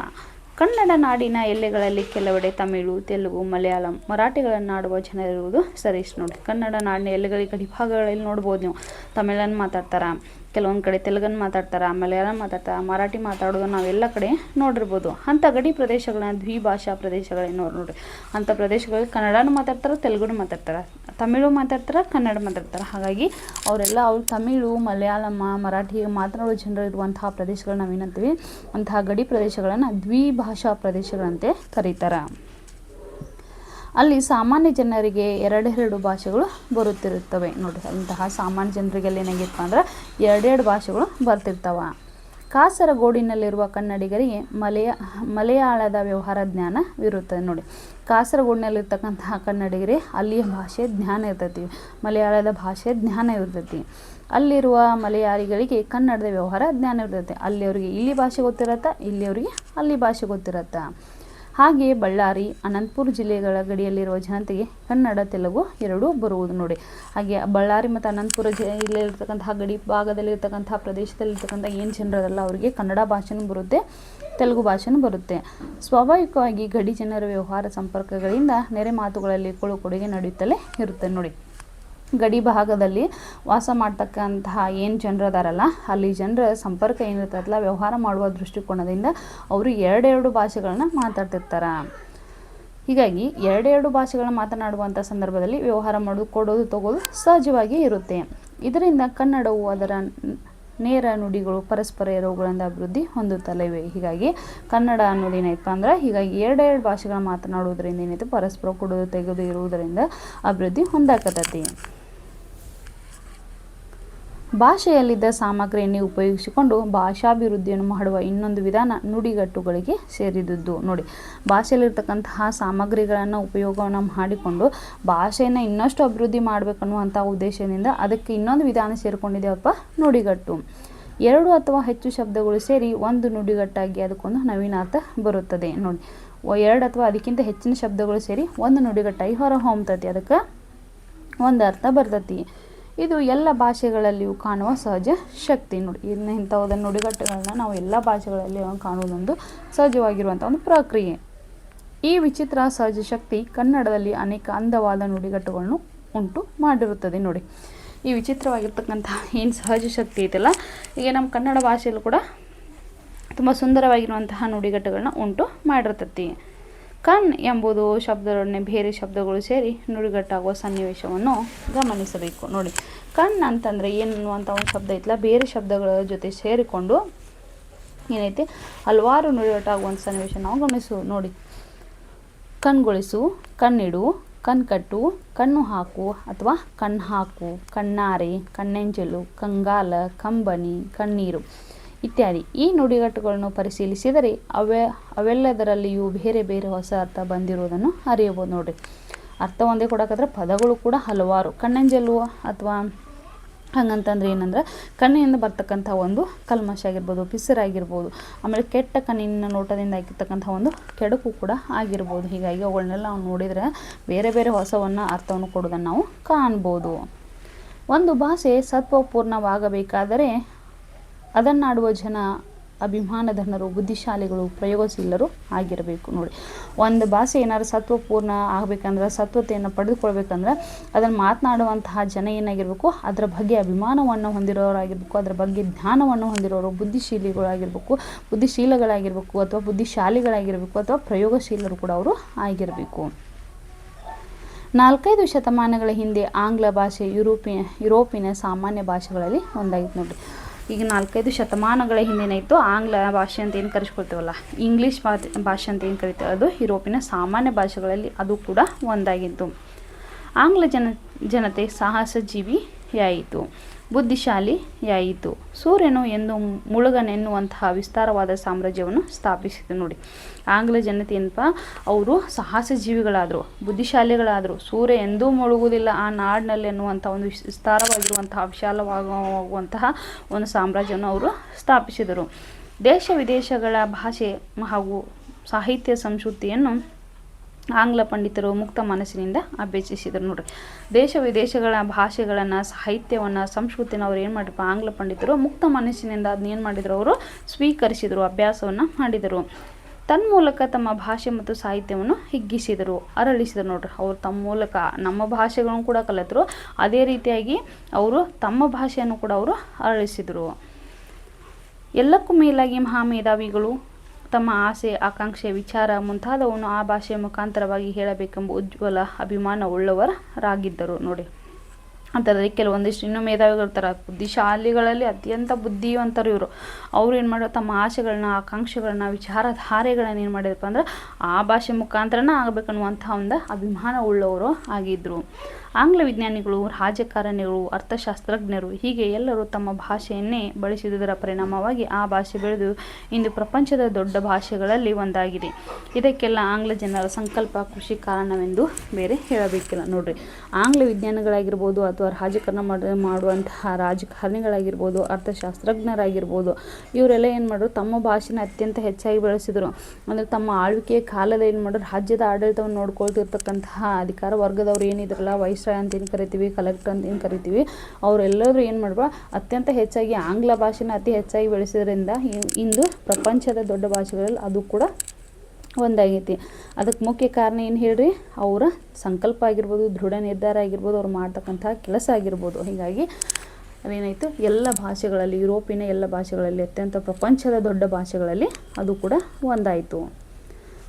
ಕನ್ನಡ ನಾಡಿನ ಎಲ್ಲೆಗಳಲ್ಲಿ ಕೆಲವೆಡೆ ತಮಿಳು, ತೆಲುಗು, ಮಲಯಾಳಂ ಮರಾಠಿಗಳನ್ನಾಡುವ ಜನರಿರುವುದು ಸರೀಸ್ ನೋಡಿ. ಕನ್ನಡ ನಾಡಿನ ಎಲ್ಲೆಗಳ ಗಡಿಭಾಗಗಳಲ್ಲಿ ನೋಡ್ಬೋದು ನೀವು. ತಮಿಳನ್ನು ಮಾತಾಡ್ತಾರೆ? ಕೆಲವೊಂದು ಕಡೆ ತೆಲುಗನ್ನು ಮಾತಾಡ್ತಾರೆ, ಮಲಯಾಳಂ ಮಾತಾಡ್ತಾರೆ, ಮರಾಠಿ ಮಾತಾಡೋದು ನಾವೆಲ್ಲ ಕಡೆ ನೋಡಿರ್ಬೋದು. ಅಂಥ ಗಡಿ ಪ್ರದೇಶಗಳನ್ನ ದ್ವಿಭಾಷಾ ಪ್ರದೇಶಗಳೇನೋ ನೋಡ್ರಿ. ಅಂಥ ಪ್ರದೇಶಗಳಲ್ಲಿ ಕನ್ನಡನೂ ಮಾತಾಡ್ತಾರೆ, ತೆಲುಗುನು ಮಾತಾಡ್ತಾರೆ, ತಮಿಳು ಮಾತಾಡ್ತಾರೆ, ಕನ್ನಡ ಮಾತಾಡ್ತಾರೆ. ಹಾಗಾಗಿ ಅವರೆಲ್ಲ ಅವ್ರು ತಮಿಳು ಮಲಯಾಳಮ್ಮ ಮರಾಠಿ ಮಾತನಾಡೋ ಜನರು ಇರುವಂತಹ ಪ್ರದೇಶಗಳನ್ನ ನಾವೇನಂತೀವಿ ಅಂತಹ ಗಡಿ ಪ್ರದೇಶಗಳನ್ನು ದ್ವಿಭಾಷಾ ಪ್ರದೇಶಗಳಂತೆ ಕರೀತಾರೆ. ಅಲ್ಲಿ ಸಾಮಾನ್ಯ ಜನರಿಗೆ ಎರಡೆರಡು ಭಾಷೆಗಳು ಬರುತ್ತಿರುತ್ತವೆ. ನೋಡಿ, ಅಂತಹ ಸಾಮಾನ್ಯ ಜನರಿಗೆಲ್ಲ ಏನಾಗಿತ್ತು ಅಂದ್ರೆ ಎರಡೆರಡು ಭಾಷೆಗಳು ಬರ್ತಿರ್ತವೆ. ಕಾಸರಗೋಡಿನಲ್ಲಿರುವ ಕನ್ನಡಿಗರಿಗೆ ಮಲೆಯ, ಮಲಯಾಳದ ವ್ಯವಹಾರ ಜ್ಞಾನ ಇರುತ್ತದೆ. ನೋಡಿ, ಕಾಸರಗೋಡಿನಲ್ಲಿರ್ತಕ್ಕಂತಹ ಕನ್ನಡಿಗರಿಗೆ ಅಲ್ಲಿಯ ಭಾಷೆ ಜ್ಞಾನ ಇರ್ತೈತಿ. ಮಲಯಾಳದ ಭಾಷೆ ಜ್ಞಾನ ಇರ್ತೈತಿ. ಅಲ್ಲಿರುವ ಮಲಯಾಳಿಗಳಿಗೆ ಕನ್ನಡದ ವ್ಯವಹಾರ ಜ್ಞಾನ ಇರ್ತೈತಿ. ಅಲ್ಲಿ ಅವರಿಗೆ ಇಲ್ಲಿ ಭಾಷೆ ಗೊತ್ತಿರತ್ತೆ ಇಲ್ಲಿಯವರಿಗೆ ಅಲ್ಲಿ ಭಾಷೆ ಗೊತ್ತಿರತ್ತೆ. ಹಾಗೆಯೇ ಬಳ್ಳಾರಿ, ಅನಂತಪುರ ಜಿಲ್ಲೆಗಳ ಗಡಿಯಲ್ಲಿರುವ ಜನತೆಗೆ ಕನ್ನಡ, ತೆಲುಗು ಎರಡೂ ಬರುವುದು ನೋಡಿ. ಹಾಗೆ ಬಳ್ಳಾರಿ ಮತ್ತು ಅನಂತಪುರ ಜಿಲ್ಲೆಯಲ್ಲಿರ್ತಕ್ಕಂತಹ ಗಡಿ ಭಾಗದಲ್ಲಿರ್ತಕ್ಕಂಥ ಪ್ರದೇಶದಲ್ಲಿರ್ತಕ್ಕಂಥ ಏನು ಜನರಲ್ಲ ಅವರಿಗೆ ಕನ್ನಡ ಭಾಷೆನೂ ಬರುತ್ತೆ, ತೆಲುಗು ಭಾಷೆನೂ ಬರುತ್ತೆ. ಸ್ವಾಭಾವಿಕವಾಗಿ ಗಡಿ ಜನರ ವ್ಯವಹಾರ ಸಂಪರ್ಕಗಳಿಂದ ನೆರೆ ಮಾತುಗಳಲ್ಲಿ ಕೊಡುಗೆ ನಡೆಯುತ್ತಲೇ ಇರುತ್ತೆ ನೋಡಿ. ಗಡಿ ಭಾಗದಲ್ಲಿ ವಾಸ ಮಾಡ್ತಕ್ಕಂತಹ ಏನು ಜನರು ಅದಾರಲ್ಲ, ಅಲ್ಲಿ ಜನರ ಸಂಪರ್ಕ ಏನಿರ್ತದಲ್ಲ ವ್ಯವಹಾರ ಮಾಡುವ ದೃಷ್ಟಿಕೋನದಿಂದ ಅವರು ಎರಡೆರಡು ಭಾಷೆಗಳನ್ನ ಮಾತಾಡ್ತಿರ್ತಾರೆ. ಹೀಗಾಗಿ ಎರಡೆರಡು ಭಾಷೆಗಳನ್ನ ಮಾತನಾಡುವಂಥ ಸಂದರ್ಭದಲ್ಲಿ ವ್ಯವಹಾರ ಮಾಡೋದು ಕೊಡೋದು, ತಗೋದು ಸಹಜವಾಗಿ ಇರುತ್ತೆ. ಇದರಿಂದ ಕನ್ನಡವು ಅದರ ನೇರ ನುಡಿಗಳು, ಪರಸ್ಪರ ಇರೋಗಳಿಂದ ಅಭಿವೃದ್ಧಿ ಹೊಂದುತ್ತಲಿವೆ. ಹೀಗಾಗಿ ಕನ್ನಡ ಅನ್ನೋದು ಏನೈತಪ್ಪ ಅಂದ್ರೆ, ಹೀಗಾಗಿ ಎರಡೆರಡು ಭಾಷೆಗಳ ಮಾತನಾಡುವುದರಿಂದ ಏನಾಯಿತು, ಪರಸ್ಪರ ಕೊಡೋದು, ತೆಗೆದು ಇರುವುದರಿಂದ ಅಭಿವೃದ್ಧಿ ಹೊಂದಾಕತೈತಿ. ಭಾಷೆಯಲ್ಲಿದ್ದ ಸಾಮಗ್ರಿಯನ್ನೇ ಉಪಯೋಗಿಸಿಕೊಂಡು ಭಾಷಾಭಿವೃದ್ಧಿಯನ್ನು ಮಾಡುವ ಇನ್ನೊಂದು ವಿಧಾನ ನುಡಿಗಟ್ಟುಗಳಿಗೆ ಸೇರಿದದ್ದು. ನೋಡಿ, ಭಾಷೆಯಲ್ಲಿರ್ತಕ್ಕಂತಹ ಸಾಮಗ್ರಿಗಳನ್ನು ಉಪಯೋಗವನ್ನು ಮಾಡಿಕೊಂಡು ಭಾಷೆಯನ್ನು ಇನ್ನಷ್ಟು ಅಭಿವೃದ್ಧಿ ಮಾಡಬೇಕನ್ನುವಂಥ ಉದ್ದೇಶದಿಂದ ಅದಕ್ಕೆ ಇನ್ನೊಂದು ವಿಧಾನ ಸೇರಿಕೊಂಡಿದ್ದೇವಪ್ಪ ನುಡಿಗಟ್ಟು. ಎರಡು ಅಥವಾ ಹೆಚ್ಚು ಶಬ್ದಗಳು ಸೇರಿ ಒಂದು ನುಡಿಗಟ್ಟಾಗಿ ಅದಕ್ಕೊಂದು ನವೀನಾರ್ಥ ಬರುತ್ತದೆ. ನೋಡಿ, ಎರಡು ಅಥವಾ ಅದಕ್ಕಿಂತ ಹೆಚ್ಚಿನ ಶಬ್ದಗಳು ಸೇರಿ ಒಂದು ನುಡಿಗಟ್ಟಾಗಿ ಹೊರ ಹೊಮ್ತತಿ ಅದಕ್ಕೆ ಒಂದು ಅರ್ಥ ಬರ್ತತಿ. ಇದು ಎಲ್ಲ ಭಾಷೆಗಳಲ್ಲಿಯೂ ಕಾಣುವ ಸಹಜ ಶಕ್ತಿ. ನೋಡಿ, ಇನ್ನು ಇಂಥವಾದ ನುಡಿಗಟ್ಟುಗಳನ್ನ ನಾವು ಎಲ್ಲ ಭಾಷೆಗಳಲ್ಲಿ ಕಾಣುವುದೊಂದು ಸಹಜವಾಗಿರುವಂಥ ಒಂದು ಪ್ರಕ್ರಿಯೆ. ಈ ವಿಚಿತ್ರ ಸಹಜ ಶಕ್ತಿ ಕನ್ನಡದಲ್ಲಿ ಅನೇಕ ಅಂದವಾದ ನುಡಿಗಟ್ಟುಗಳನ್ನು ಉಂಟು ಮಾಡಿರುತ್ತದೆ. ನೋಡಿ, ಈ ವಿಚಿತ್ರವಾಗಿರ್ತಕ್ಕಂಥ ಏನು ಸಹಜ ಶಕ್ತಿ ಐತಲ್ಲ ಈಗ ನಮ್ಮ ಕನ್ನಡ ಭಾಷೆಯಲ್ಲೂ ಕೂಡ ತುಂಬ ಸುಂದರವಾಗಿರುವಂತಹ ನುಡಿಗಟ್ಟುಗಳನ್ನ ಉಂಟು ಮಾಡಿರ್ತತಿ ಕಣ್ ಎಂಬುದು ಶಬ್ದದೊಡನೆ ಬೇರೆ ಶಬ್ದಗಳು ಸೇರಿ ನುಡಿಗಟ್ಟಾಗುವ ಸನ್ನಿವೇಶವನ್ನು ಗಮನಿಸಬೇಕು. ನೋಡಿ, ಕಣ್ ಅಂತಂದರೆ ಏನು ಅನ್ನುವಂಥ ಒಂದು ಶಬ್ದ ಐತಲ್ಲ, ಬೇರೆ ಶಬ್ದಗಳ ಜೊತೆ ಸೇರಿಕೊಂಡು ಏನೈತೆ? ಹಲವಾರು ನುಡಿಗಟ್ಟಾಗುವಂಥ ಸನ್ನಿವೇಶ ನಾವು ಗಮನಿಸು. ನೋಡಿ, ಕಣ್ಗೊಳಿಸು, ಕಣ್ಣಿಡು, ಕಣ್ಕಟ್ಟು, ಕಣ್ಣು ಹಾಕು ಅಥವಾ ಕಣ್ಣು ಹಾಕು ಕಣ್ಣಾರೆ, ಕಣ್ಣೆಂಜಲು, ಕಂಗಾಲ, ಕಂಬನಿ, ಕಣ್ಣೀರು. ಇತ್ಯಾದಿ. ಈ ನುಡಿಗಟ್ಟುಗಳನ್ನು ಪರಿಶೀಲಿಸಿದರೆ ಅವೆ, ಅವೆಲ್ಲದರಲ್ಲಿಯೂ ಬೇರೆ ಬೇರೆ ಹೊಸ ಅರ್ಥ ಬಂದಿರುವುದನ್ನು ಅರಿಯಬಹುದು ನೋಡಿರಿ. ಅರ್ಥ ಒಂದೇ ಕೊಡೋಕ್ಕಾದ್ರೆ ಪದಗಳು ಕೂಡ ಹಲವಾರು. ಕಣ್ಣಂಜಲು ಅಥವಾ ಹಂಗಂತಂದ್ರೆ ಏನಂದ್ರೆ ಕಣ್ಣಿನಿಂದ ಬರ್ತಕ್ಕಂಥ ಒಂದು ಕಲ್ಮಶ ಆಗಿರ್ಬೋದು ಪಿಸರಾಗಿರ್ಬೋದು ಆಮೇಲೆ ಕೆಟ್ಟ ಕಣ್ಣಿನ ನೋಟದಿಂದ ಆಗಿರ್ತಕ್ಕಂಥ ಒಂದು ಕೆಡುಕು ಕೂಡ ಆಗಿರ್ಬೋದು. ಹೀಗಾಗಿ ಅವುಗಳನ್ನೆಲ್ಲ ನಾವು ನೋಡಿದರೆ ಬೇರೆ ಬೇರೆ ಹೊಸವನ್ನು, ಅರ್ಥವನ್ನು ಕೊಡೋದನ್ನು ನಾವು ಕಾಣ್ಬೋದು. ಒಂದು ಭಾಷೆ ಸತ್ವಪೂರ್ಣವಾಗಬೇಕಾದರೆ ಅದನ್ನಾಡುವ ಜನ ಅಭಿಮಾನಧನರು ಬುದ್ಧಿಶಾಲಿಗಳು, ಪ್ರಯೋಗಶೀಲರು ಆಗಿರಬೇಕು ನೋಡಿ. ಒಂದು ಭಾಷೆ ಏನಾದ್ರು ಸತ್ವಪೂರ್ಣ ಆಗಬೇಕಂದ್ರೆ, ಸತ್ವತೆಯನ್ನು ಪಡೆದುಕೊಳ್ಬೇಕಂದ್ರೆ ಅದನ್ನು ಮಾತನಾಡುವಂತಹ ಜನ ಏನಾಗಿರಬೇಕು, ಅದರ ಬಗ್ಗೆ ಅಭಿಮಾನವನ್ನು ಹೊಂದಿರೋರಾಗಿರ್ಬೇಕು, ಅದರ ಬಗ್ಗೆ ಜ್ಞಾನವನ್ನು ಹೊಂದಿರೋರು ಬುದ್ಧಿಶೀಲಿಗಳಾಗಿರ್ಬೇಕು ಬುದ್ಧಿಶೀಲಗಳಾಗಿರಬೇಕು ಅಥವಾ ಬುದ್ಧಿಶಾಲಿಗಳಾಗಿರಬೇಕು ಅಥವಾ ಪ್ರಯೋಗಶೀಲರು ಕೂಡ ಅವರು ಆಗಿರಬೇಕು. ನಾಲ್ಕೈದು ಶತಮಾನಗಳ ಹಿಂದೆ ಆಂಗ್ಲ ಭಾಷೆ ಯುರೋಪಿಯ ಯುರೋಪಿನ ಸಾಮಾನ್ಯ ಭಾಷೆಗಳಲ್ಲಿ ಒಂದಾಗಿತ್ತು ನೋಡಿ. ಈಗ ನಾಲ್ಕೈದು ಶತಮಾನಗಳ ಹಿಂದೇನಾಯಿತು ಆಂಗ್ಲ ಭಾಷೆ ಅಂತ ಏನು ಕರೆಸ್ಕೊಳ್ತೇವಲ್ಲ? ಇಂಗ್ಲೀಷ್ ಭಾಷೆ ಅಂತ ಏನು ಕರಿತೇವೆ ಅದು? ಯುರೋಪಿನ ಸಾಮಾನ್ಯ ಭಾಷೆಗಳಲ್ಲಿ ಅದು ಕೂಡ ಒಂದಾಗಿತ್ತು. ಆಂಗ್ಲ ಜನ, ಜನತೆ ಸಾಹಸ ಜೀವಿಯಾಯಿತು ಬುದ್ಧಿಶಾಲಿಯಾಯಿತು ಸೂರ್ಯನು ಎಂದು ಮುಳುಗನೆನ್ನುವಂತಹ ವಿಸ್ತಾರವಾದ ಸಾಮ್ರಾಜ್ಯವನ್ನು ಸ್ಥಾಪಿಸಿತು ನೋಡಿ. ಆಂಗ್ಲ ಜನತೆ ಏನಪ್ಪ ಅವರು ಸಾಹಸ ಜೀವಿಗಳಾದರು ಬುದ್ಧಿಶಾಲಿಗಳಾದರು. ಸೂರ್ಯ ಎಂದೂ ಮುಳುಗುವುದಿಲ್ಲ. ಆ ನಾಡಿನಲ್ಲಿ ಎನ್ನುವಂಥ ಒಂದು ವಿಸ್ತಾರವಾಗಿರುವಂತಹ, ವಿಶಾಲವಾಗುವಂತಹ ಒಂದು ಸಾಮ್ರಾಜ್ಯವನ್ನು ಅವರು ಸ್ಥಾಪಿಸಿದರು. ದೇಶ ವಿದೇಶಗಳ ಭಾಷೆ ಹಾಗೂ ಸಾಹಿತ್ಯ ಸಂಸ್ಕೃತಿಯನ್ನು ಆಂಗ್ಲ ಪಂಡಿತರು ಮುಕ್ತ ಮನಸ್ಸಿನಿಂದ ಅಭ್ಯಸಿಸಿದರು. ನೋಡ್ರಿ, ದೇಶ ವಿದೇಶಗಳ ಭಾಷೆಗಳನ್ನು, ಸಾಹಿತ್ಯವನ್ನು, ಸಂಸ್ಕೃತಿನ ಅವ್ರು ಏನು ಮಾಡಿದ್ರು ಆಂಗ್ಲ ಪಂಡಿತರು ಮುಕ್ತ ಮನಸ್ಸಿನಿಂದ ಅದನ್ನ ಏನು ಮಾಡಿದರು ಅವರು? ಸ್ವೀಕರಿಸಿದರು, ಅಭ್ಯಾಸವನ್ನು ಮಾಡಿದರು. ತನ್ಮೂಲಕ ತಮ್ಮ ಭಾಷೆ ಮತ್ತು ಸಾಹಿತ್ಯವನ್ನು ಹಿಗ್ಗಿಸಿದರು, ಅರಳಿಸಿದರು. ನೋಡ್ರಿ, ಅವರು ತಮ್ಮ ಮೂಲಕ ನಮ್ಮ ಭಾಷೆಗಳನ್ನು ಕೂಡ ಕಲಿತರು. ಅದೇ ರೀತಿಯಾಗಿ ಅವರು ತಮ್ಮ ಭಾಷೆಯನ್ನು ಕೂಡ ಅವರು ಅರಳಿಸಿದರು. ಎಲ್ಲಕ್ಕೂ ಮೇಲಾಗಿ ಮಹಾಮೇಧಾವಿಗಳು ತಮ್ಮ ಆಸೆ, ಆಕಾಂಕ್ಷೆ, ವಿಚಾರ ಮುಂತಾದವನ್ನು ಆ ಭಾಷೆಯ ಮುಖಾಂತರವಾಗಿ ಹೇಳಬೇಕೆಂಬ ಉಜ್ವಲ ಅಭಿಮಾನವುಳ್ಳವರಾಗಿದ್ದರು. ನೋಡಿ, ಅಂತಂದರೆ ಕೆಲವೊಂದಿಷ್ಟು ಇನ್ನೂ ಮೇಧಾವಿಗಳು ಇರ್ತಾರೆ ಬುದ್ಧಿಶಾಲಿಗಳಲ್ಲಿ ಅತ್ಯಂತ ಬುದ್ಧಿವಂತರು ಇವರು. ಅವ್ರು ಏನು ಮಾಡೋ ತಮ್ಮ ಆಸೆಗಳನ್ನ, ಆಕಾಂಕ್ಷೆಗಳನ್ನ, ವಿಚಾರಧಾರೆಗಳನ್ನ ಏನು ಮಾಡಿದಪ್ಪ ಅಂದ್ರೆ ಆ ಭಾಷೆ ಮುಖಾಂತರನೇ ಆಗಬೇಕನ್ನುವಂಥ ಒಂದು ಅಭಿಮಾನ ಉಳ್ಳವರು ಆಗಿದ್ದರು ಆಂಗ್ಲ ವಿಜ್ಞಾನಿಗಳು, ರಾಜಕಾರಣಿಗಳು, ಅರ್ಥಶಾಸ್ತ್ರಜ್ಞರು ಹೀಗೆ ಎಲ್ಲರೂ ತಮ್ಮ ಭಾಷೆಯನ್ನೇ ಬಳಸಿದುದರ ಪರಿಣಾಮವಾಗಿ ಆ ಭಾಷೆ ಬೆಳೆದು ಇಂದು ಪ್ರಪಂಚದ ದೊಡ್ಡ ಭಾಷೆಗಳಲ್ಲಿ ಒಂದಾಗಿದೆ. ಇದಕ್ಕೆಲ್ಲ ಆಂಗ್ಲ ಜನರ ಸಂಕಲ್ಪ ಕೃಷಿ ಕಾರಣವೆಂದು ಬೇರೆ ಹೇಳಬೇಕಿಲ್ಲ. ನೋಡ್ರಿ, ಆಂಗ್ಲ ವಿಜ್ಞಾನಿಗಳಾಗಿರ್ಬೋದು ಅಥವಾ ರಾಜಕಾರಣ ಮಾಡ, ಮಾಡುವಂತಹ ರಾಜಕಾರಣಿಗಳಾಗಿರ್ಬೋದು, ಅರ್ಥಶಾಸ್ತ್ರಜ್ಞರಾಗಿರ್ಬೋದು, ಇವರೆಲ್ಲ ಏನು ಮಾಡಿದ್ರು ತಮ್ಮ ಭಾಷೆನ ಅತ್ಯಂತ ಹೆಚ್ಚಾಗಿ ಬೆಳೆಸಿದರು. ಅಂದರೆ ತಮ್ಮ ಆಳ್ವಿಕೆಯ ಕಾಲದ ಏನು ಮಾಡಿದ್ರು ರಾಜ್ಯದ ಆಡಳಿತವನ್ನು ನೋಡ್ಕೊಳ್ತಿರ್ತಕ್ಕಂತಹ ಅಧಿಕಾರ ವರ್ಗದವ್ರು ಏನಿದ್ರಲ್ಲ ವೈಸ್ರಾಯ್ ಅಂತ ಏನು ಕರಿತೀವಿ ಕಲೆಕ್ಟರ್ ಅಂತ ಏನು ಕರಿತೀವಿ, ಅವರೆಲ್ಲರೂ ಏನು ಮಾಡ್ಬಾ ಅತ್ಯಂತ ಹೆಚ್ಚಾಗಿ ಆಂಗ್ಲ ಭಾಷೆನ ಅತಿ ಹೆಚ್ಚಾಗಿ ಬೆಳೆಸಿದ್ರಿಂದ ಇಂದು ಪ್ರಪಂಚದ ದೊಡ್ಡ ಭಾಷೆಗಳಲ್ಲಿ ಅದು ಕೂಡ ಒಂದಾಗೈತಿ. ಅದಕ್ಕೆ ಮುಖ್ಯ ಕಾರಣ ಏನು ಹೇಳ್ರಿ? ಅವರ ಸಂಕಲ್ಪ ಆಗಿರ್ಬೋದು, ದೃಢ ನಿರ್ಧಾರ ಆಗಿರ್ಬೋದು, ಅವ್ರು ಮಾಡ್ತಕ್ಕಂತಹ ಕೆಲಸ ಆಗಿರ್ಬೋದು. ಹೀಗಾಗಿ ಅದೇನಾಯಿತು? ಎಲ್ಲ ಭಾಷೆಗಳಲ್ಲಿ, ಯುರೋಪಿನ ಎಲ್ಲ ಭಾಷೆಗಳಲ್ಲಿ, ಅತ್ಯಂತ ಪ್ರಪಂಚದ ದೊಡ್ಡ ಭಾಷೆಗಳಲ್ಲಿ ಅದು ಕೂಡ ಒಂದಾಯಿತು.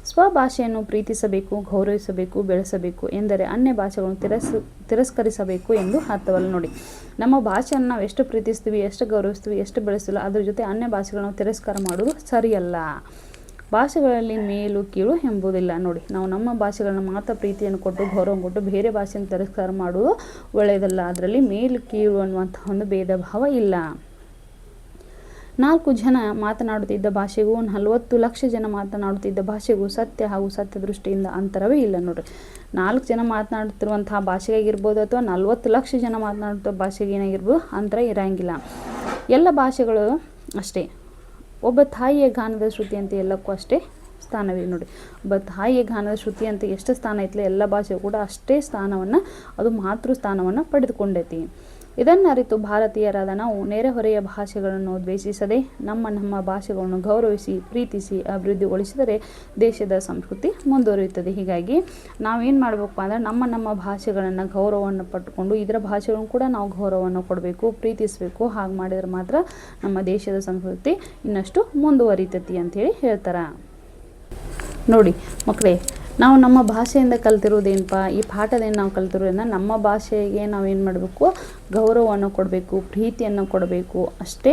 ಸ್ವಭಾಷೆಯನ್ನು ಪ್ರೀತಿಸಬೇಕು, ಗೌರವಿಸಬೇಕು, ಬೆಳೆಸಬೇಕು ಎಂದರೆ ಅನ್ಯ ಭಾಷೆಗಳನ್ನು ತಿರಸ್, ತಿರಸ್ಕರಿಸಬೇಕು ಎಂದು ಅರ್ಥವಲ್ಲ ನೋಡಿ. ನಮ್ಮ ಭಾಷೆಯನ್ನು ನಾವು ಎಷ್ಟು ಪ್ರೀತಿಸ್ತೀವಿ, ಎಷ್ಟು ಗೌರವಿಸ್ತೀವಿ, ಎಷ್ಟು ಬೆಳೆಸ್ತೀವಿ ಅದ್ರ ಜೊತೆ ಅನ್ಯ ಭಾಷೆಗಳನ್ನು ತಿರಸ್ಕಾರ ಮಾಡೋದು ಸರಿಯಲ್ಲ. ಭಾಷೆಗಳಲ್ಲಿ ಮೇಲು, ಕೀಳು ಎಂಬುದಿಲ್ಲ ನೋಡಿ. ನಾವು ನಮ್ಮ ಭಾಷೆಗಳನ್ನ ಮಾತ್ರ ಪ್ರೀತಿಯನ್ನು ಕೊಟ್ಟು ಗೌರವ ಕೊಟ್ಟು ಬೇರೆ ಭಾಷೆಯನ್ನು ತಿರಸ್ಕಾರ ಮಾಡುವುದು ಒಳ್ಳೆಯದಲ್ಲ. ಅದರಲ್ಲಿ ಮೇಲು, ಕೀಳು ಅನ್ನುವಂಥ ಒಂದು ಭೇದ ಭಾವ ಇಲ್ಲ. ನಾಲ್ಕು ಜನ ಮಾತನಾಡುತ್ತಿದ್ದ ಭಾಷೆಗೂ, ನಲವತ್ತು ಲಕ್ಷ ಜನ ಮಾತನಾಡುತ್ತಿದ್ದ ಭಾಷೆಗೂ ಸತ್ಯ ಹಾಗೂ ಸತ್ಯ ದೃಷ್ಟಿಯಿಂದ ಅಂತರವೇ ಇಲ್ಲ ನೋಡ್ರಿ. ನಾಲ್ಕು ಜನ ಮಾತನಾಡುತ್ತಿರುವಂತಹ ಭಾಷೆಗಾಗಿರ್ಬೋದು ಅಥವಾ ನಲವತ್ತು ಲಕ್ಷ ಜನ ಮಾತನಾಡುತ್ತ ಭಾಷೆಗೆ ಏನಾಗಿರ್ಬೋದು ಅಂತರ ಇರಂಗಿಲ್ಲ. ಎಲ್ಲ ಭಾಷೆಗಳು ಅಷ್ಟೇ. ಒಬ್ಬ ತಾಯಿಯ ಗಾನದ ಶ್ರುತಿ ಅಂತ ಎಲ್ಲಕ್ಕೂ ಅಷ್ಟೇ ಸ್ಥಾನವಿದೆ ನೋಡಿ ಒಬ್ಬ ತಾಯಿಯ ಗಾನದ ಶ್ರುತಿ ಅಂತ ಎಷ್ಟು ಸ್ಥಾನ ಐತಲ್ಲ ಎಲ್ಲ ಭಾಷೆಗೂ ಕೂಡ ಅಷ್ಟೇ ಸ್ಥಾನವನ್ನು, ಅದು ಮಾತೃ ಸ್ಥಾನವನ್ನು ಪಡೆದುಕೊಂಡೈತಿ. ಇದನ್ನು ಅರಿತು ಭಾರತೀಯರಾದ ನಾವು ನೆರೆಹೊರೆಯ ಭಾಷೆಗಳನ್ನು ದ್ವೇಷಿಸದೆ, ನಮ್ಮ ನಮ್ಮ ಭಾಷೆಗಳನ್ನು ಗೌರವಿಸಿ, ಪ್ರೀತಿಸಿ, ಅಭಿವೃದ್ಧಿಗೊಳಿಸಿದರೆ ದೇಶದ ಸಂಸ್ಕೃತಿ ಮುಂದುವರಿಯುತ್ತದೆ. ಹೀಗಾಗಿ ನಾವೇನು ಮಾಡಬೇಕು ಅಂದರೆ ನಮ್ಮ ನಮ್ಮ ಭಾಷೆಗಳನ್ನು ಗೌರವವನ್ನು ಪಟ್ಟುಕೊಂಡು ಇದರ ಭಾಷೆಗಳನ್ನು ಕೂಡ ನಾವು ಗೌರವವನ್ನು ಕೊಡಬೇಕು, ಪ್ರೀತಿಸಬೇಕು. ಹಾಗೆ ಮಾಡಿದರೆ ಮಾತ್ರ ನಮ್ಮ ದೇಶದ ಸಂಸ್ಕೃತಿ ಇನ್ನಷ್ಟು ಮುಂದುವರಿತೈತಿ ಅಂಥೇಳಿ ಹೇಳ್ತಾರೆ. ನೋಡಿ ಮಕ್ಕಳೇ, ನಾವು ನಮ್ಮ ಭಾಷೆಯಿಂದ ಕಲ್ತಿರೋದೇನಪ್ಪ ಈ ಪಾಠದಿಂದ ನಾವು ಕಲ್ತಿರೋದ್ರಿಂದ ನಮ್ಮ ಭಾಷೆಗೆ ಏನು ಮಾಡಬೇಕು? ಗೌರವವನ್ನು ಕೊಡಬೇಕು, ಪ್ರೀತಿಯನ್ನು ಕೊಡಬೇಕು, ಅಷ್ಟೇ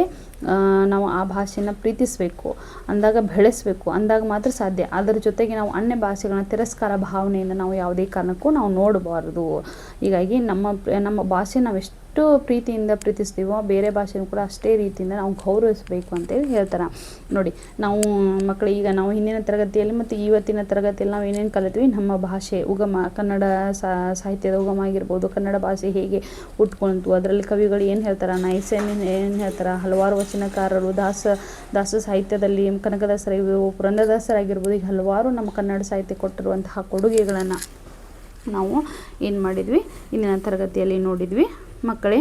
ನಾವು ಆ ಭಾಷೆನ ಪ್ರೀತಿಸಬೇಕು, ಅಂದಾಗ ಬೆಳೆಸಬೇಕು, ಅಂದಾಗ ಮಾತ್ರ ಸಾಧ್ಯ. ಅದರ ಜೊತೆಗೆ ನಾವು ಅನ್ಯ ಭಾಷೆಗಳನ್ನ ತಿರಸ್ಕಾರ ಭಾವನೆಯಿಂದ ನಾವು ಯಾವುದೇ ಕಾರಣಕ್ಕೂ ನಾವು ನೋಡಬಾರ್ದು. ಹೀಗಾಗಿ ನಮ್ಮ ನಮ್ಮ ಭಾಷೆ ನಾವು ಎಷ್ಟು ಪ್ರೀತಿಯಿಂದ ಪ್ರೀತಿಸ್ತೀವೋ, ಬೇರೆ ಭಾಷೆನೂ ಕೂಡ ಅಷ್ಟೇ ರೀತಿಯಿಂದ ನಾವು ಗೌರವಿಸಬೇಕು ಅಂತೇಳಿ ಹೇಳ್ತಾರೆ. ನೋಡಿ, ನಾವು ಮಕ್ಕಳು ಈಗ ನಾವು ಹಿಂದಿನ ತರಗತಿಯಲ್ಲಿ ಮತ್ತು ಇವತ್ತಿನ ತರಗತಿಯಲ್ಲಿ ನಾವು ಏನೇನು ಕಲಿತೀವಿ? ನಮ್ಮ ಭಾಷೆ, ಉಗಮ, ಕನ್ನಡ ಸಾಹಿತ್ಯದ ಉಗಮ ಆಗಿರ್ಬೋದು, ಕನ್ನಡ ಭಾಷೆ ಹೇಗೆ ಹುಟ್ಕೊಂತು ಅದರಲ್ಲಿ ಕವಿಗಳು ಏನು ಹೇಳ್ತಾರೆ? ನೈಸೇನ್ ಏನು ಹೇಳ್ತಾರೆ? ಹಲವಾರು ವಚನಕಾರರು ದಾಸ ದಾಸ ಸಾಹಿತ್ಯದಲ್ಲಿ ಕನಕದಾಸರಾಗಿರ್ಬೋದು ಪುರಂದರದಾಸರಾಗಿರ್ಬೋದು ಈಗ ಹಲವಾರು ನಮ್ಮ ಕನ್ನಡ ಸಾಹಿತ್ಯ ಕೊಟ್ಟಿರುವಂತಹ ಕೊಡುಗೆಗಳನ್ನು ನಾವು ಏನು ಮಾಡಿದ್ವಿ? ಇಂದಿನ ತರಗತಿಯಲ್ಲಿ ನೋಡಿದ್ವಿ. ಮಕ್ಕಳೇ,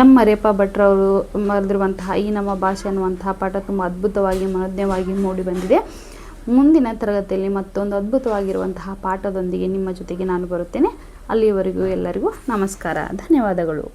ಎಂ ಮರೇಪ ಭಟ್ರವರು ಬರೆದಿರುವಂತಹ ಈ ನಮ್ಮ ಭಾಷೆ ಅನ್ನುವಂತಹ ಪಾಠ ತುಂಬ ಅದ್ಭುತವಾಗಿ, ಮನೋಜ್ಞವಾಗಿ ಮೂಡಿ ಬಂದಿದೆ. ಮುಂದಿನ ತರಗತಿಯಲ್ಲಿ ಮತ್ತೊಂದು ಅದ್ಭುತವಾಗಿರುವಂತಹ ಪಾಠದೊಂದಿಗೆ ನಿಮ್ಮ ಜೊತೆಗೆ ನಾನು ಬರುತ್ತೇನೆ. ಅಲ್ಲಿಯವರೆಗೂ ಎಲ್ಲರಿಗೂ ನಮಸ್ಕಾರ ಧನ್ಯವಾದಗಳು.